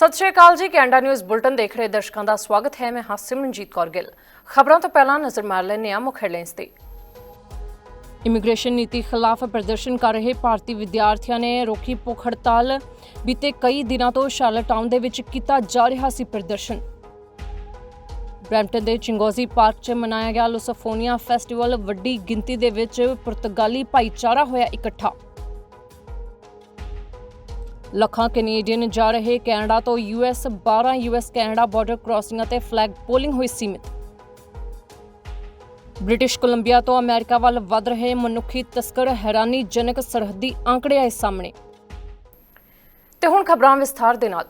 ਸਤਿ ਸ਼੍ਰੀ ਅਕਾਲ ਜੀ, Canada news bulletin ਦੇਖ ਰਹੇ ਦਰਸ਼ਕਾਂ ਦਾ ਸਵਾਗਤ ਹੈ, ਮੈਂ ਹਾਂ ਸਿਮਰਨਜੀਤ ਕੌਰ ਗਿੱਲ। ਖਬਰਾਂ ਤੋਂ ਪਹਿਲਾਂ ਨਜ਼ਰ ਮਾਰ ਲੈਂਦੇ ਹਾਂ ਮੁੱਖ ਹੈਡਲਾਈਨਸ ਤੇ ਇਮੀਗ੍ਰੇਸ਼ਨ ਨੀਤੀ ਖਿਲਾਫ ਪ੍ਰਦਰਸ਼ਨ ਕਰ ਰਹੇ ਭਾਰਤੀ ਵਿਦਿਆਰਥੀਆਂ ਨੇ ਰੋਕੀ ਭੁੱਖ ਹੜਤਾਲ। ਬੀਤੇ ਕਈ ਦਿਨਾਂ ਤੋਂ ਸ਼ਾਰਲਟ ਦੇ ਵਿੱਚ ਕੀਤਾ ਜਾ ਰਿਹਾ ਸੀ ਪ੍ਰਦਰਸ਼ਨ। ਬ੍ਰੈਂਪਟਨ ਦੇ ਚਿੰਗੋਜ਼ੀ ਪਾਰਕ 'ਚ ਮਨਾਇਆ ਗਿਆ ਲੁਸਫੋਨੀਆ ਫੈਸਟੀਵਲ। ਵੱਡੀ ਗਿਣਤੀ ਦੇ ਵਿੱਚ ਪੁਰਤਗਾਲੀ ਭਾਈਚਾਰਾ ਹੋਇਆ ਇਕੱਠਾ। ਲੱਖਾਂ ਕੈਨੇਡੀਅਨ ਜਾ ਰਹੇ ਕੈਨੇਡਾ ਤੋਂ ਯੂਐਸ 12 ਯੂਐਸ ਕੈਨੇਡਾ ਬਾਰਡਰ ਕ੍ਰਾਸਿੰਗਾਂ ਤੇ ਫਲੈਗ ਪੋਲਿੰਗ ਹੋਈ ਸੀਮਿਤ। ਬ੍ਰਿਟਿਸ਼ ਕੋਲੰਬੀਆ ਤੋਂ ਅਮਰੀਕਾ ਵੱਲ ਵੱਧ ਰਹੇ ਮਨੁੱਖੀ ਤਸਕਰ ਹੈਰਾਨੀਜਨਕ ਸਰਹੱਦੀ ਆંકੜੇ ਆਏ ਸਾਹਮਣੇ। ਤੇ ਹੁਣ ਖਬਰਾਂ ਵਿਸਥਾਰ ਦੇ ਨਾਲ।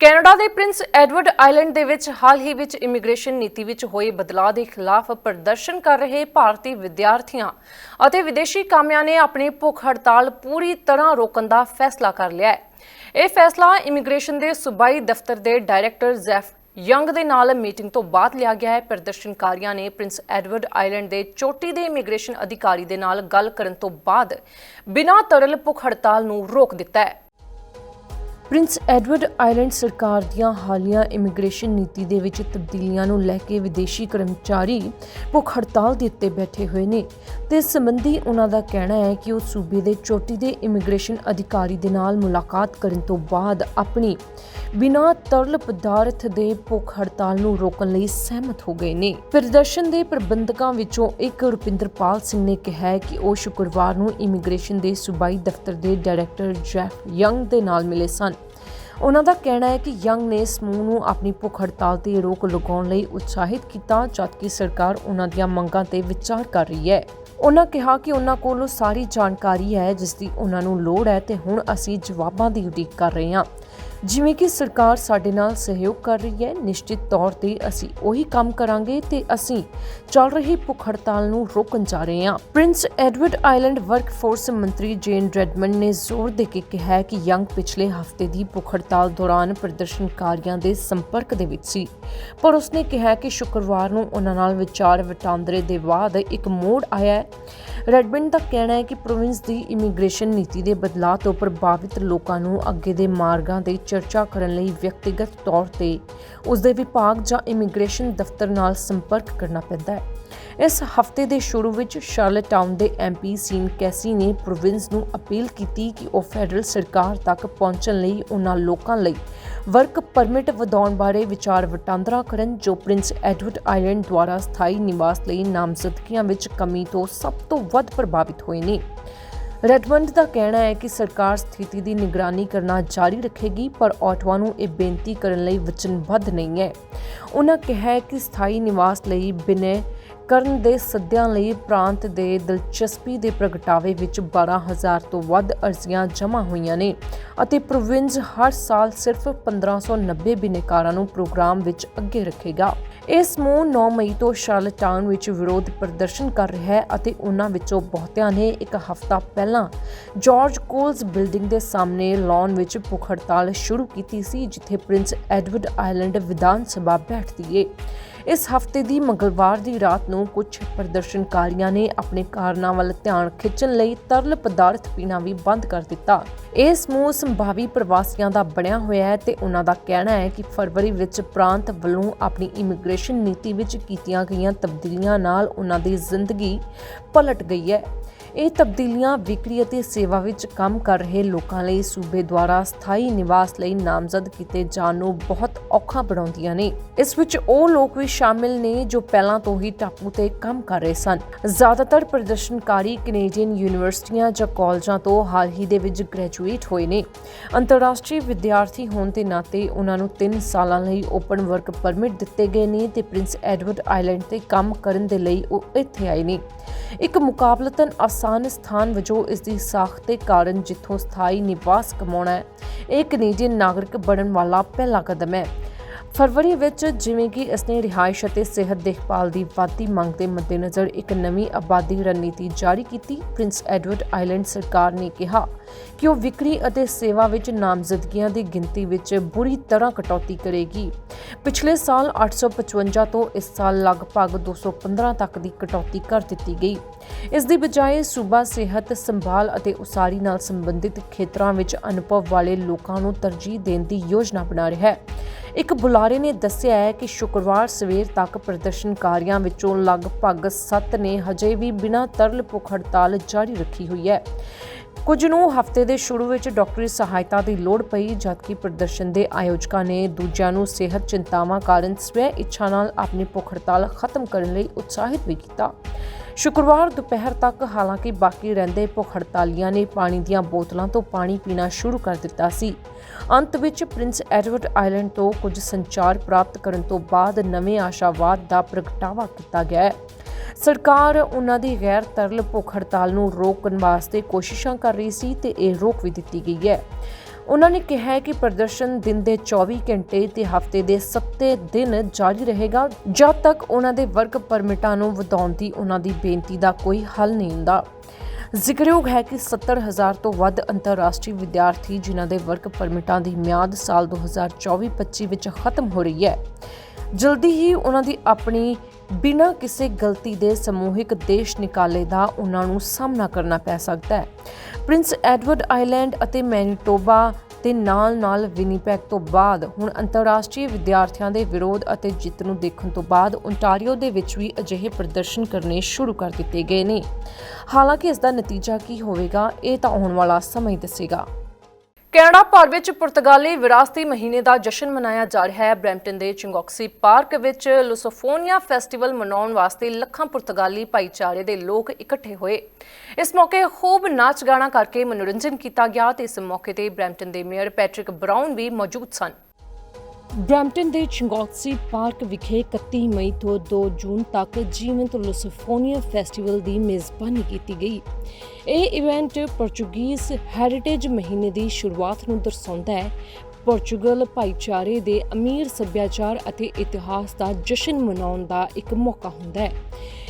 ਕੈਨੇਡਾ ਦੇ ਪ੍ਰਿੰਸ ਐਡਵਰਡ ਆਈਲੈਂਡ ਦੇ ਵਿੱਚ ਹਾਲ ਹੀ ਵਿੱਚ ਇਮੀਗ੍ਰੇਸ਼ਨ ਨੀਤੀ ਵਿੱਚ ਹੋਏ ਬਦਲਾਅ ਦੇ ਖਿਲਾਫ ਪ੍ਰਦਰਸ਼ਨ ਕਰ ਰਹੇ ਭਾਰਤੀ ਵਿਦਿਆਰਥੀਆਂ ਅਤੇ ਵਿਦੇਸ਼ੀ ਕਾਮਿਆਂ ਨੇ ਆਪਣੀ ਭੁੱਖ ਹੜਤਾਲ ਪੂਰੀ ਤਰ੍ਹਾਂ ਰੋਕਣ ਦਾ ਫੈਸਲਾ ਕਰ ਲਿਆ ਹੈ। ਇਹ ਫੈਸਲਾ ਇਮੀਗ੍ਰੇਸ਼ਨ ਦੇ ਸੂਬਾਈ ਦਫ਼ਤਰ ਦੇ ਡਾਇਰੈਕਟਰ ਜ਼ੈਫ ਯੰਗ ਦੇ ਨਾਲ ਮੀਟਿੰਗ ਤੋਂ ਬਾਅਦ ਲਿਆ ਗਿਆ ਹੈ। ਪ੍ਰਦਰਸ਼ਨਕਾਰੀਆਂ ਨੇ ਪ੍ਰਿੰਸ ਐਡਵਰਡ ਆਈਲੈਂਡ ਦੇ ਚੋਟੀ ਦੇ ਇਮੀਗ੍ਰੇਸ਼ਨ ਅਧਿਕਾਰੀ ਦੇ ਨਾਲ ਗੱਲ ਕਰਨ ਤੋਂ ਬਾਅਦ ਬਿਨਾਂ ਤਰਲ ਭੁੱਖ ਹੜਤਾਲ ਨੂੰ ਰੋਕ ਦਿੱਤਾ ਹੈ। ਪ੍ਰਿੰਸ ਐਡਵਰਡ ਆਈਲੈਂਡ ਸਰਕਾਰ ਦੀਆਂ ਹਾਲੀਆ ਇਮੀਗ੍ਰੇਸ਼ਨ ਨੀਤੀ ਦੇ ਵਿੱਚ ਤਬਦੀਲੀਆਂ ਨੂੰ ਲੈ ਕੇ ਵਿਦੇਸ਼ੀ ਕਰਮਚਾਰੀ ਭੁੱਖ ਹੜਤਾਲ ਦੇ ਉੱਤੇ ਬੈਠੇ ਹੋਏ ਨੇ। ਤੇ ਇਸ ਸੰਬੰਧੀ ਉਹਨਾਂ ਦਾ ਕਹਿਣਾ ਹੈ ਕਿ ਉਹ ਸੂਬੇ ਦੇ ਚੋਟੀ ਦੇ ਇਮੀਗ੍ਰੇਸ਼ਨ ਅਧਿਕਾਰੀ ਦੇ ਨਾਲ ਮੁਲਾਕਾਤ ਕਰਨ ਤੋਂ ਬਾਅਦ ਆਪਣੀ ਬਿਨਾਂ ਤਰਲ ਪਦਾਰਥ ਦੇ ਭੁੱਖ ਹੜਤਾਲ ਨੂੰ ਰੋਕਣ ਲਈ ਸਹਿਮਤ ਹੋ ਗਏ ਨੇ। ਪ੍ਰਦਰਸ਼ਨ ਦੇ ਪ੍ਰਬੰਧਕਾਂ ਵਿੱਚੋਂ ਇੱਕ ਰੁਪਿੰਦਰਪਾਲ ਸਿੰਘ ਨੇ ਕਿਹਾ ਹੈ ਕਿ ਉਹ ਸ਼ੁੱਕਰਵਾਰ ਨੂੰ ਇਮੀਗ੍ਰੇਸ਼ਨ ਦੇ ਸੂਬਾਈ ਦਫ਼ਤਰ ਦੇ ਡਾਇਰੈਕਟਰ ਜੈਫ ਯੰਗ ਦੇ ਨਾਲ ਮਿਲੇ ਸਨ। ਉਹਨਾਂ ਦਾ ਕਹਿਣਾ ਹੈ ਕਿ ਯੰਗ ਨੇ ਸਮੂਹ ਨੂੰ ਆਪਣੀ ਭੁੱਖ ਹੜਤਾਲ ਤੇ ਰੋਕ ਲਗਾਉਣ ਲਈ ਉਤਸ਼ਾਹਿਤ ਕੀਤਾ, ਜਦਕਿ ਸਰਕਾਰ ਉਹਨਾਂ ਦੀਆਂ ਮੰਗਾਂ ਤੇ ਵਿਚਾਰ ਕਰ ਰਹੀ ਹੈ। ਉਹਨਾਂ ਕਿਹਾ ਕਿ ਉਹਨਾਂ ਕੋਲ ਸਾਰੀ ਜਾਣਕਾਰੀ ਹੈ, ਜਿਸ ਦੀ ਉਹਨਾਂ ਨੂੰ ਲੋੜ ਹੈ ਤੇ ਹੁਣ ਅਸੀਂ ਜਵਾਬਾਂ ਦੀ ਉਡੀਕ ਕਰ ਰਹੇ ਹਾਂ। ਜਿਵੇਂ ਕਿ ਸਰਕਾਰ ਸਾਡੇ ਨਾਲ ਸਹਿਯੋਗ ਕਰ ਰਹੀ ਹੈ, ਨਿਸ਼ਚਿਤ ਤੌਰ ਤੇ ਅਸੀਂ ਉਹੀ ਕੰਮ ਕਰਾਂਗੇ ਤੇ ਅਸੀਂ ਚੱਲ ਰਹੀ ਭੁੱਖ ਹੜਤਾਲ ਨੂੰ ਰੋਕਣ ਜਾ ਰਹੇ ਹਾਂ। ਪ੍ਰਿੰਸ ਐਡਵਰਡ ਆਈਲੈਂਡ ਵਰਕਫੋਰਸ ਮੰਤਰੀ ਜੇਨ ਰੈਡਮੰਡ ਨੇ ਜ਼ੋਰ ਦੇ ਕੇ ਕਿਹਾ ਕਿ ਯੰਗ ਪਿਛਲੇ ਹਫ਼ਤੇ ਦੀ ਭੁੱਖ ਹੜਤਾਲ ਦੌਰਾਨ ਪ੍ਰਦਰਸ਼ਨਕਾਰੀਆਂ ਦੇ ਸੰਪਰਕ ਦੇ ਵਿੱਚ ਸੀ। ਪਰ ਉਸਨੇ ਕਿਹਾ ਕਿ ਸ਼ੁੱਕਰਵਾਰ ਨੂੰ ਉਹਨਾਂ ਨਾਲ ਵਿਚਾਰ ਵਟਾਂਦਰੇ ਦੇ ਬਾਅਦ ਇੱਕ ਮੋੜ ਆਇਆ ਹੈ। ਰੈਡਮੰਡ ਦਾ ਕਹਿਣਾ ਹੈ ਕਿ ਪ੍ਰੋਵਿੰਸ ਦੀ ਇਮੀਗ੍ਰੇਸ਼ਨ ਨੀਤੀ ਦੇ ਬਦਲਾਅ ਤੋਂ ਪ੍ਰਭਾਵਿਤ ਲੋਕਾਂ ਨੂੰ ਅੱਗੇ ਦੇ ਮਾਰਗਾਂ ਦੇ ਚਰਚਾ ਕਰਨ ਲਈ ਵਿਅਕਤੀਗਤ ਤੌਰ ਤੇ ਉਸ ਦੇ ਵਿਭਾਗ ਜਾਂ ਇਮੀਗ੍ਰੇਸ਼ਨ ਦਫ਼ਤਰ ਨਾਲ ਸੰਪਰਕ ਕਰਨਾ ਪੈਂਦਾ ਹੈ। ਇਸ ਹਫ਼ਤੇ ਦੇ ਸ਼ੁਰੂ ਵਿੱਚ ਸ਼ਾਰਲਟ ਟਾਊਨ ਦੇ ਐਮਪੀ ਸੀਨ ਕੈਸੀ ਨੇ ਪ੍ਰੋਵਿੰਸ ਨੂੰ ਅਪੀਲ ਕੀਤੀ ਕਿ ਉਹ ਫੈਡਰਲ ਸਰਕਾਰ ਤੱਕ ਪਹੁੰਚਣ ਲਈ ਉਹਨਾਂ ਲੋਕਾਂ ਲਈ ਵਰਕ ਪਰਮਿਟ ਵਧਾਉਣ ਬਾਰੇ ਵਿਚਾਰ ਵਟਾਂਦਰਾ ਕਰਨ, ਜੋ ਪ੍ਰਿੰਸ ਐਡਵਰਡ ਆਇਲੈਂਡ ਦੁਆਰਾ ਸਥਾਈ ਨਿਵਾਸ ਲਈ ਨਾਮਜ਼ਦਗੀਆਂ ਵਿੱਚ ਕਮੀ ਤੋਂ ਸਭ ਤੋਂ ਵੱਧ ਪ੍ਰਭਾਵਿਤ ਹੋਏ ਨੇ। ਰੈਡਮੰਡ ਦਾ ਕਹਿਣਾ ਹੈ ਕਿ ਸਰਕਾਰ ਸਥਿਤੀ ਦੀ ਨਿਗਰਾਨੀ ਕਰਨਾ ਜਾਰੀ ਰੱਖੇਗੀ, ਪਰ ਆਟਵਾ ਨੂੰ ਇਹ ਬੇਨਤੀ ਕਰਨ ਲਈ ਵਚਨਬੱਧ ਨਹੀਂ ਹੈ। ਉਹਨਾਂ ਕਿਹਾ ਹੈ ਕਿ ਸਥਾਈ ਨਿਵਾਸ ਲਈ ਬਿਨੇ ਕਰਨ ਦੇ ਸੱਦਿਆਂ ਲਈ ਪ੍ਰਾਂਤ ਦੇ ਦਿਲਚਸਪੀ ਦੇ ਪ੍ਰਗਟਾਵੇ ਵਿੱਚ 12000 ਤੋਂ ਵੱਧ ਅਰਜ਼ੀਆਂ ਜਮ੍ਹਾਂ ਹੋਈਆਂ ਨੇ ਅਤੇ ਪ੍ਰੋਵਿੰਸ ਹਰ ਸਾਲ ਸਿਰਫ 1590 ਬਿਨੇਕਾਰਾਂ ਨੂੰ ਪ੍ਰੋਗਰਾਮ ਵਿੱਚ ਅੱਗੇ ਰੱਖੇਗਾ। ਇਹ ਸਮੂਹ 9 ਮਈ ਤੋਂ ਸ਼ਾਰਲਟ ਵਿੱਚ ਵਿਰੋਧ ਪ੍ਰਦਰਸ਼ਨ ਕਰ ਰਿਹਾ ਹੈ ਅਤੇ ਉਹਨਾਂ ਵਿੱਚੋਂ ਬਹੁਤਿਆਂ ਨੇ ਇੱਕ ਹਫ਼ਤਾ ਪਹਿਲਾਂ ਜਾਰਜ ਕੋਲਸ ਬਿਲਡਿੰਗ ਦੇ ਸਾਹਮਣੇ ਲਾਨ ਵਿੱਚ ਭੁੱਖ ਹੜਤਾਲ ਸ਼ੁਰੂ ਕੀਤੀ ਸੀ, ਜਿੱਥੇ Prince Edward island Vidhan Sabha ਬੈਠਦੀ ਏ। ਇਸ ਹਫ਼ਤੇ ਦੀ ਮੰਗਲਵਾਰ ਦੀ ਰਾਤ ਨੂੰ ਕੁਝ ਪ੍ਰਦਰਸ਼ਨਕਾਰੀਆਂ ਨੇ ਆਪਣੇ ਕਾਰਨਾਂ ਵੱਲ ਧਿਆਨ ਖਿੱਚਣ ਲਈ ਤਰਲ ਪਦਾਰਥ ਪੀਣਾ ਵੀ ਬੰਦ ਕਰ ਦਿੱਤਾ। ਇਹ ਸਮੂਹ ਸੰਭਾਵੀ ਪ੍ਰਵਾਸੀਆਂ ਦਾ ਬਣਿਆ ਹੋਇਆ ਹੈ ਤੇ ਉਹਨਾਂ ਦਾ ਕਹਿਣਾ ਹੈ ਕਿ ਫਰਵਰੀ ਵਿੱਚ ਪ੍ਰਾਂਤ ਵੱਲੋਂ ਆਪਣੀ ਇਮੀਗ੍ਰੇਸ਼ਨ ਨੀਤੀ ਵਿੱਚ ਕੀਤੀਆਂ ਗਈਆਂ ਤਬਦੀਲੀਆਂ ਨਾਲ ਉਹਨਾਂ ਦੀ ਜ਼ਿੰਦਗੀ ਪਲਟ ਗਈ ਹੈ। ਇਹ ਤਬਦੀਲੀਆਂ ਵਿਕਰੀ ਅਤੇ ਸੇਵਾ ਵਿੱਚ ਕੰਮ ਕਰ ਰਹੇ ਲੋਕਾਂ ਲਈ ਸੂਬੇ ਦੁਆਰਾ ਸਥਾਈ ਨਿਵਾਸ ਲਈ ਨਾਮਜ਼ਦ ਕੀਤੇ ਜਾਣ ਨੂੰ ਬਹੁਤ ਔਖਾ ਬਣਾਉਂਦੀਆਂ ਨੇ। ਇਸ ਵਿੱਚ ਉਹ ਲੋਕ ਵੀ ਸ਼ਾਮਿਲ ਨੇ ਜੋ ਪਹਿਲਾਂ ਤੋਂ ਹੀ ਟਾਪੂ ਤੇ ਕੰਮ ਕਰ ਰਹੇ ਸਨ। ਜ਼ਿਆਦਾਤਰ ਪ੍ਰਦਰਸ਼ਨਕਾਰੀ ਕੈਨੇਡੀਅਨ ਯੂਨੀਵਰਸਿਟੀਆਂ ਜਾਂ ਕਾਲਜਾਂ ਤੋਂ ਹਾਲ ਹੀ ਦੇ ਵਿੱਚ ਗ੍ਰੈਜੂਏਟ ਹੋਏ ਨੇ। ਅੰਤਰਰਾਸ਼ਟਰੀ ਵਿਦਿਆਰਥੀ ਹੋਣ ਦੇ ਨਾਤੇ ਉਹਨਾਂ ਨੂੰ 3 ਸਾਲਾਂ ਲਈ ਓਪਨ ਵਰਕ ਪਰਮਿਟ ਦਿੱਤੇ ਗਏ ਨੇ ਤੇ ਪ੍ਰਿੰਸ ਐਡਵਰਡ ਆਈਲੈਂਡ ਤੇ ਕੰਮ ਕਰਨ ਦੇ ਲਈ ਉਹ ਇੱਥੇ ਆਏ ਨੇ। ਇੱਕ ਮੁਕਾਬਲਤਨ ਆਸਾਨ ਸਥਾਨ ਵਜੋਂ ਇਸ ਦੀ ਸਾਖ ਦੇ ਕਾਰਨ ਜਿੱਥੋਂ ਸਥਾਈ ਨਿਵਾਸ ਕਮਾਉਣਾ ਹੈ, ਇਹ ਕੈਨੇਡੀਅਨ ਨਾਗਰਿਕ ਬਣਨ ਵਾਲਾ ਪਹਿਲਾ ਕਦਮ ਹੈ। ਫਰਵਰੀ ਵਿੱਚ ਜਿਵੇਂ ਕਿ ਇਸਨੇ ਰਿਹਾਇਸ਼ ਅਤੇ ਸਿਹਤ ਦੇਖਭਾਲ ਦੀ ਵਾਧੀ ਮੰਗ ਦੇ ਮੱਦੇਨਜ਼ਰ ਇੱਕ ਨਵੀਂ ਆਬਾਦੀ ਰਣਨੀਤੀ ਜਾਰੀ ਕੀਤੀ, ਪ੍ਰਿੰਸ ਐਡਵਰਡ ਆਈਲੈਂਡ ਸਰਕਾਰ ਨੇ ਕਿਹਾ ਕਿ ਉਹ ਵਿਕਰੀ ਅਤੇ ਸੇਵਾ ਵਿੱਚ ਨਾਮਜ਼ਦਗੀਆਂ ਦੀ ਗਿਣਤੀ ਵਿੱਚ ਬੁਰੀ ਤਰ੍ਹਾਂ ਕਟੌਤੀ ਕਰੇਗੀ। ਪਿਛਲੇ ਸਾਲ 855 ਤੋਂ ਇਸ ਸਾਲ ਲਗਭਗ 215 ਤੱਕ ਦੀ ਕਟੌਤੀ ਕਰ ਦਿੱਤੀ ਗਈ। ਇਸ ਦੀ ਬਜਾਏ ਸੂਬਾ ਸਿਹਤ ਸੰਭਾਲ ਅਤੇ ਉਸਾਰੀ ਨਾਲ ਸੰਬੰਧਿਤ ਖੇਤਰਾਂ ਵਿੱਚ ਅਨੁਭਵ ਵਾਲੇ ਲੋਕਾਂ ਨੂੰ ਤਰਜੀਹ ਦੇਣ ਦੀ ਯੋਜਨਾ ਬਣਾ ਰਿਹਾ ਹੈ। ਇੱਕ ਬੁਲਾਰੇ ਨੇ ਦੱਸਿਆ ਹੈ ਕਿ ਸ਼ੁੱਕਰਵਾਰ ਸਵੇਰ ਤੱਕ ਪ੍ਰਦਰਸ਼ਨਕਾਰੀਆਂ ਵਿੱਚੋਂ ਲਗਭਗ 7 ਨੇ ਹਜੇ ਵੀ ਬਿਨਾਂ ਤਰਲ ਭੁੱਖ ਹੜਤਾਲ ਜਾਰੀ ਰੱਖੀ ਹੋਈ ਹੈ। ਕੁਝ ਨੂੰ ਹਫ਼ਤੇ ਦੇ ਸ਼ੁਰੂ ਵਿੱਚ ਡਾਕਟਰੀ ਸਹਾਇਤਾ ਦੀ ਲੋੜ ਪਈ, ਜਦਕਿ ਪ੍ਰਦਰਸ਼ਨ ਦੇ ਆਯੋਜਕਾਂ ਨੇ ਦੂਜਿਆਂ ਨੂੰ ਸਿਹਤ ਚਿੰਤਾਵਾਂ ਕਾਰਨ ਸਵੈ ਇੱਛਾ ਨਾਲ ਆਪਣੀ ਭੁੱਖ ਹੜਤਾਲ ਖਤਮ ਕਰਨ ਲਈ ਉਤਸ਼ਾਹਿਤ ਵੀ ਕੀਤਾ। ਸ਼ੁੱਕਰਵਾਰ ਦੁਪਹਿਰ ਤੱਕ ਹਾਲਾਂਕਿ ਬਾਕੀ ਰਹਿੰਦੇ ਭੁੱਖ ਹੜਤਾਲੀਆਂ ਨੇ ਪਾਣੀ ਦੀਆਂ ਬੋਤਲਾਂ ਤੋਂ ਪਾਣੀ ਪੀਣਾ ਸ਼ੁਰੂ ਕਰ ਦਿੱਤਾ ਸੀ। ਅੰਤ ਵਿੱਚ ਪ੍ਰਿੰਸ ਐਡਵਰਡ ਆਈਲੈਂਡ ਤੋਂ ਕੁਝ ਸੰਚਾਰ ਪ੍ਰਾਪਤ ਕਰਨ ਤੋਂ ਬਾਅਦ ਨਵੇਂ ਆਸ਼ਾਵਾਦ ਦਾ ਪ੍ਰਗਟਾਵਾ ਕੀਤਾ ਗਿਆ ਹੈ। ਸਰਕਾਰ ਉਹਨਾਂ ਦੀ ਗੈਰ ਤਰਲ ਭੁੱਖ ਹੜਤਾਲ ਨੂੰ ਰੋਕਣ ਵਾਸਤੇ ਕੋਸ਼ਿਸ਼ਾਂ ਕਰ ਰਹੀ ਸੀ ਤੇ ਇਹ ਰੋਕ ਵੀ ਦਿੱਤੀ ਗਈ ਹੈ। ਉਹਨਾਂ ਨੇ ਕਿਹਾ ਕਿ ਪ੍ਰਦਰਸ਼ਨ ਦਿਨ ਦੇ 24 ਘੰਟੇ ਤੇ ਹਫ਼ਤੇ ਦੇ 7 ਦਿਨ ਜਾਰੀ ਰਹੇਗਾ। ਜਦ ਤੱਕ ਉਹਨਾਂ ਦੇ ਵਰਕ ਪਰਮਿਟਾਂ ਨੂੰ ਵਧਾਉਣ ਦੀ ਉਹਨਾਂ ਦੀ ਬੇਨਤੀ ਦਾ ਕੋਈ ਹੱਲ ਨਹੀਂ ਹੁੰਦਾ। ਜ਼ਿਕਰਯੋਗ ਹੈ ਕਿ 70000 ਤੋਂ ਵੱਧ ਅੰਤਰਰਾਸ਼ਟਰੀ ਵਿਦਿਆਰਥੀ ਜਿਨ੍ਹਾਂ ਦੇ ਵਰਕ ਪਰਮਿਟਾਂ ਦੀ ਮਿਆਦ ਸਾਲ 2024-25 ਵਿੱਚ ਖਤਮ ਹੋ ਰਹੀ ਹੈ, ਜਲਦੀ ਹੀ ਉਹਨਾਂ ਦੀ ਆਪਣੀ ਬਿਨਾਂ ਕਿਸੇ ਗਲਤੀ ਦੇ ਸਮੂਹਿਕ ਦੇਸ਼ ਨਿਕਾਲੇ ਦਾ ਉਹਨਾਂ ਨੂੰ ਸਾਹਮਣਾ ਕਰਨਾ ਪੈ ਸਕਦਾ ਹੈ। ਪ੍ਰਿੰਸ ਐਡਵਰਡ ਆਈਲੈਂਡ ਅਤੇ ਮੈਨੀਟੋਬਾ ਦੇ ਨਾਲ-ਨਾਲ ਵਿਨੀਪੈਗ ਤੋਂ ਬਾਅਦ ਹੁਣ ਅੰਤਰਰਾਸ਼ਟਰੀ ਵਿਦਿਆਰਥੀਆਂ ਦੇ ਵਿਰੋਧ ਅਤੇ ਜਿੱਤ ਨੂੰ ਦੇਖਣ ਤੋਂ ਬਾਅਦ ਓਨਟਾਰੀਓ ਦੇ ਵਿੱਚ ਵੀ ਅਜਿਹੇ ਪ੍ਰਦਰਸ਼ਨ ਕਰਨੇ ਸ਼ੁਰੂ ਕਰ ਦਿੱਤੇ ਗਏ ਨੇ। ਹਾਲਾਂਕਿ ਇਸ ਦਾ ਨਤੀਜਾ ਕੀ ਹੋਵੇਗਾ, ਇਹ ਤਾਂ ਆਉਣ ਵਾਲਾ ਸਮਾਂ ਹੀ ਦੱਸੇਗਾ। ਕੈਨੇਡਾ ਭਰ ਵਿੱਚ ਪੁਰਤਗਾਲੀ ਵਿਰਾਸਤੀ ਮਹੀਨੇ ਦਾ ਜਸ਼ਨ ਮਨਾਇਆ ਜਾ ਰਿਹਾ ਹੈ। ਬ੍ਰੈਂਪਟਨ ਦੇ ਚਿੰਗੋਕਸੀ ਪਾਰਕ ਵਿੱਚ ਲੁਸੋਫੋਨੀਆ ਫੈਸਟੀਵਲ ਮਨਾਉਣ ਵਾਸਤੇ ਲੱਖਾਂ ਪੁਰਤਗਾਲੀ ਭਾਈਚਾਰੇ ਦੇ ਲੋਕ ਇਕੱਠੇ ਹੋਏ। ਇਸ ਮੌਕੇ ਖੂਬ ਨਾਚ ਗਾਣਾ ਕਰਕੇ ਮਨੋਰੰਜਨ ਕੀਤਾ ਗਿਆ ਤੇ ਇਸ ਮੌਕੇ ਤੇ ਬ੍ਰੈਂਪਟਨ ਦੇ ਮੇਅਰ ਪੈਟ੍ਰਿਕ ਬਰਾਊਨ ਵੀ ਮੌਜੂਦ ਸਨ। ਬ੍ਰੈਂਪਟਨ ਦੇ ਚਿੰਗੋਕਸੀ ਪਾਰਕ ਵਿਖੇ 31 ਮਈ ਤੋਂ 2 ਜੂਨ ਤੱਕ ਜੀਵੰਤ ਲੁਸੋਫੋਨੀਆ ਫੈਸਟੀਵਲ ਦੀ ਮੇਜ਼ਬਾਨੀ ਕੀਤੀ ਗਈ। ਇਹ ਇਵੈਂਟ ਪੋਰਚੁਗੀਜ਼ ਹੈਰੀਟੇਜ ਮਹੀਨੇ ਦੀ ਸ਼ੁਰੂਆਤ ਨੂੰ ਦਰਸਾਉਂਦਾ ਹੈ। ਪੋਰਚੁਗਲ ਭਾਈਚਾਰੇ ਦੇ ਅਮੀਰ ਸੱਭਿਆਚਾਰ ਅਤੇ ਇਤਿਹਾਸ ਦਾ ਜਸ਼ਨ ਮਨਾਉਣ ਦਾ ਇੱਕ ਮੌਕਾ ਹੁੰਦਾ ਹੈ।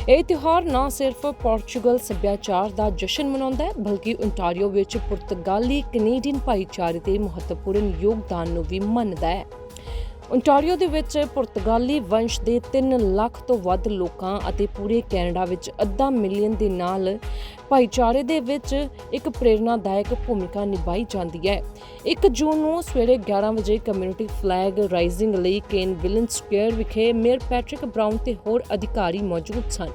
ਇਹ ਤਿਉਹਾਰ ਨਾ ਸਿਰਫ ਪੋਰਚੁਗਲ ਸੱਭਿਆਚਾਰ ਦਾ ਜਸ਼ਨ ਮਨਾਉਂਦਾ ਹੈ, ਬਲਕਿ ਓਨਟਾਰੀਓ ਵਿੱਚ ਪੁਰਤਗਾਲੀ ਕੈਨੇਡੀਅਨ ਭਾਈਚਾਰੇ ਦੇ ਮਹੱਤਵਪੂਰਨ ਯੋਗਦਾਨ ਨੂੰ ਵੀ ਮੰਨਦਾ ਹੈ। ਓਨਟਾਰੀਓ ਦੇ ਵਿੱਚ ਪੁਰਤਗਾਲੀ ਵੰਸ਼ ਦੇ 3 ਲੱਖ ਤੋਂ ਵੱਧ ਲੋਕਾਂ ਅਤੇ ਪੂਰੇ ਕੈਨੇਡਾ ਵਿੱਚ ਅੱਧਾ ਮਿਲੀਅਨ ਦੇ ਨਾਲ ਭਾਈਚਾਰੇ ਦੇ ਵਿੱਚ ਇੱਕ ਪ੍ਰੇਰਨਾਦਾਇਕ ਭੂਮਿਕਾ ਨਿਭਾਈ ਜਾਂਦੀ ਹੈ। 1 ਜੂਨ ਨੂੰ ਸਵੇਰੇ 11 ਵਜੇ ਕਮਿਊਨਿਟੀ ਫਲੈਗ ਰਾਈਜ਼ਿੰਗ ਲਈ ਕੇਨ ਵਿਲਨ ਸਕੁਅਰ ਵਿਖੇ ਮੇਅਰ ਪੈਟ੍ਰਿਕ ਬ੍ਰਾਊਨ ਤੇ ਹੋਰ ਅਧਿਕਾਰੀ ਮੌਜੂਦ ਸਨ।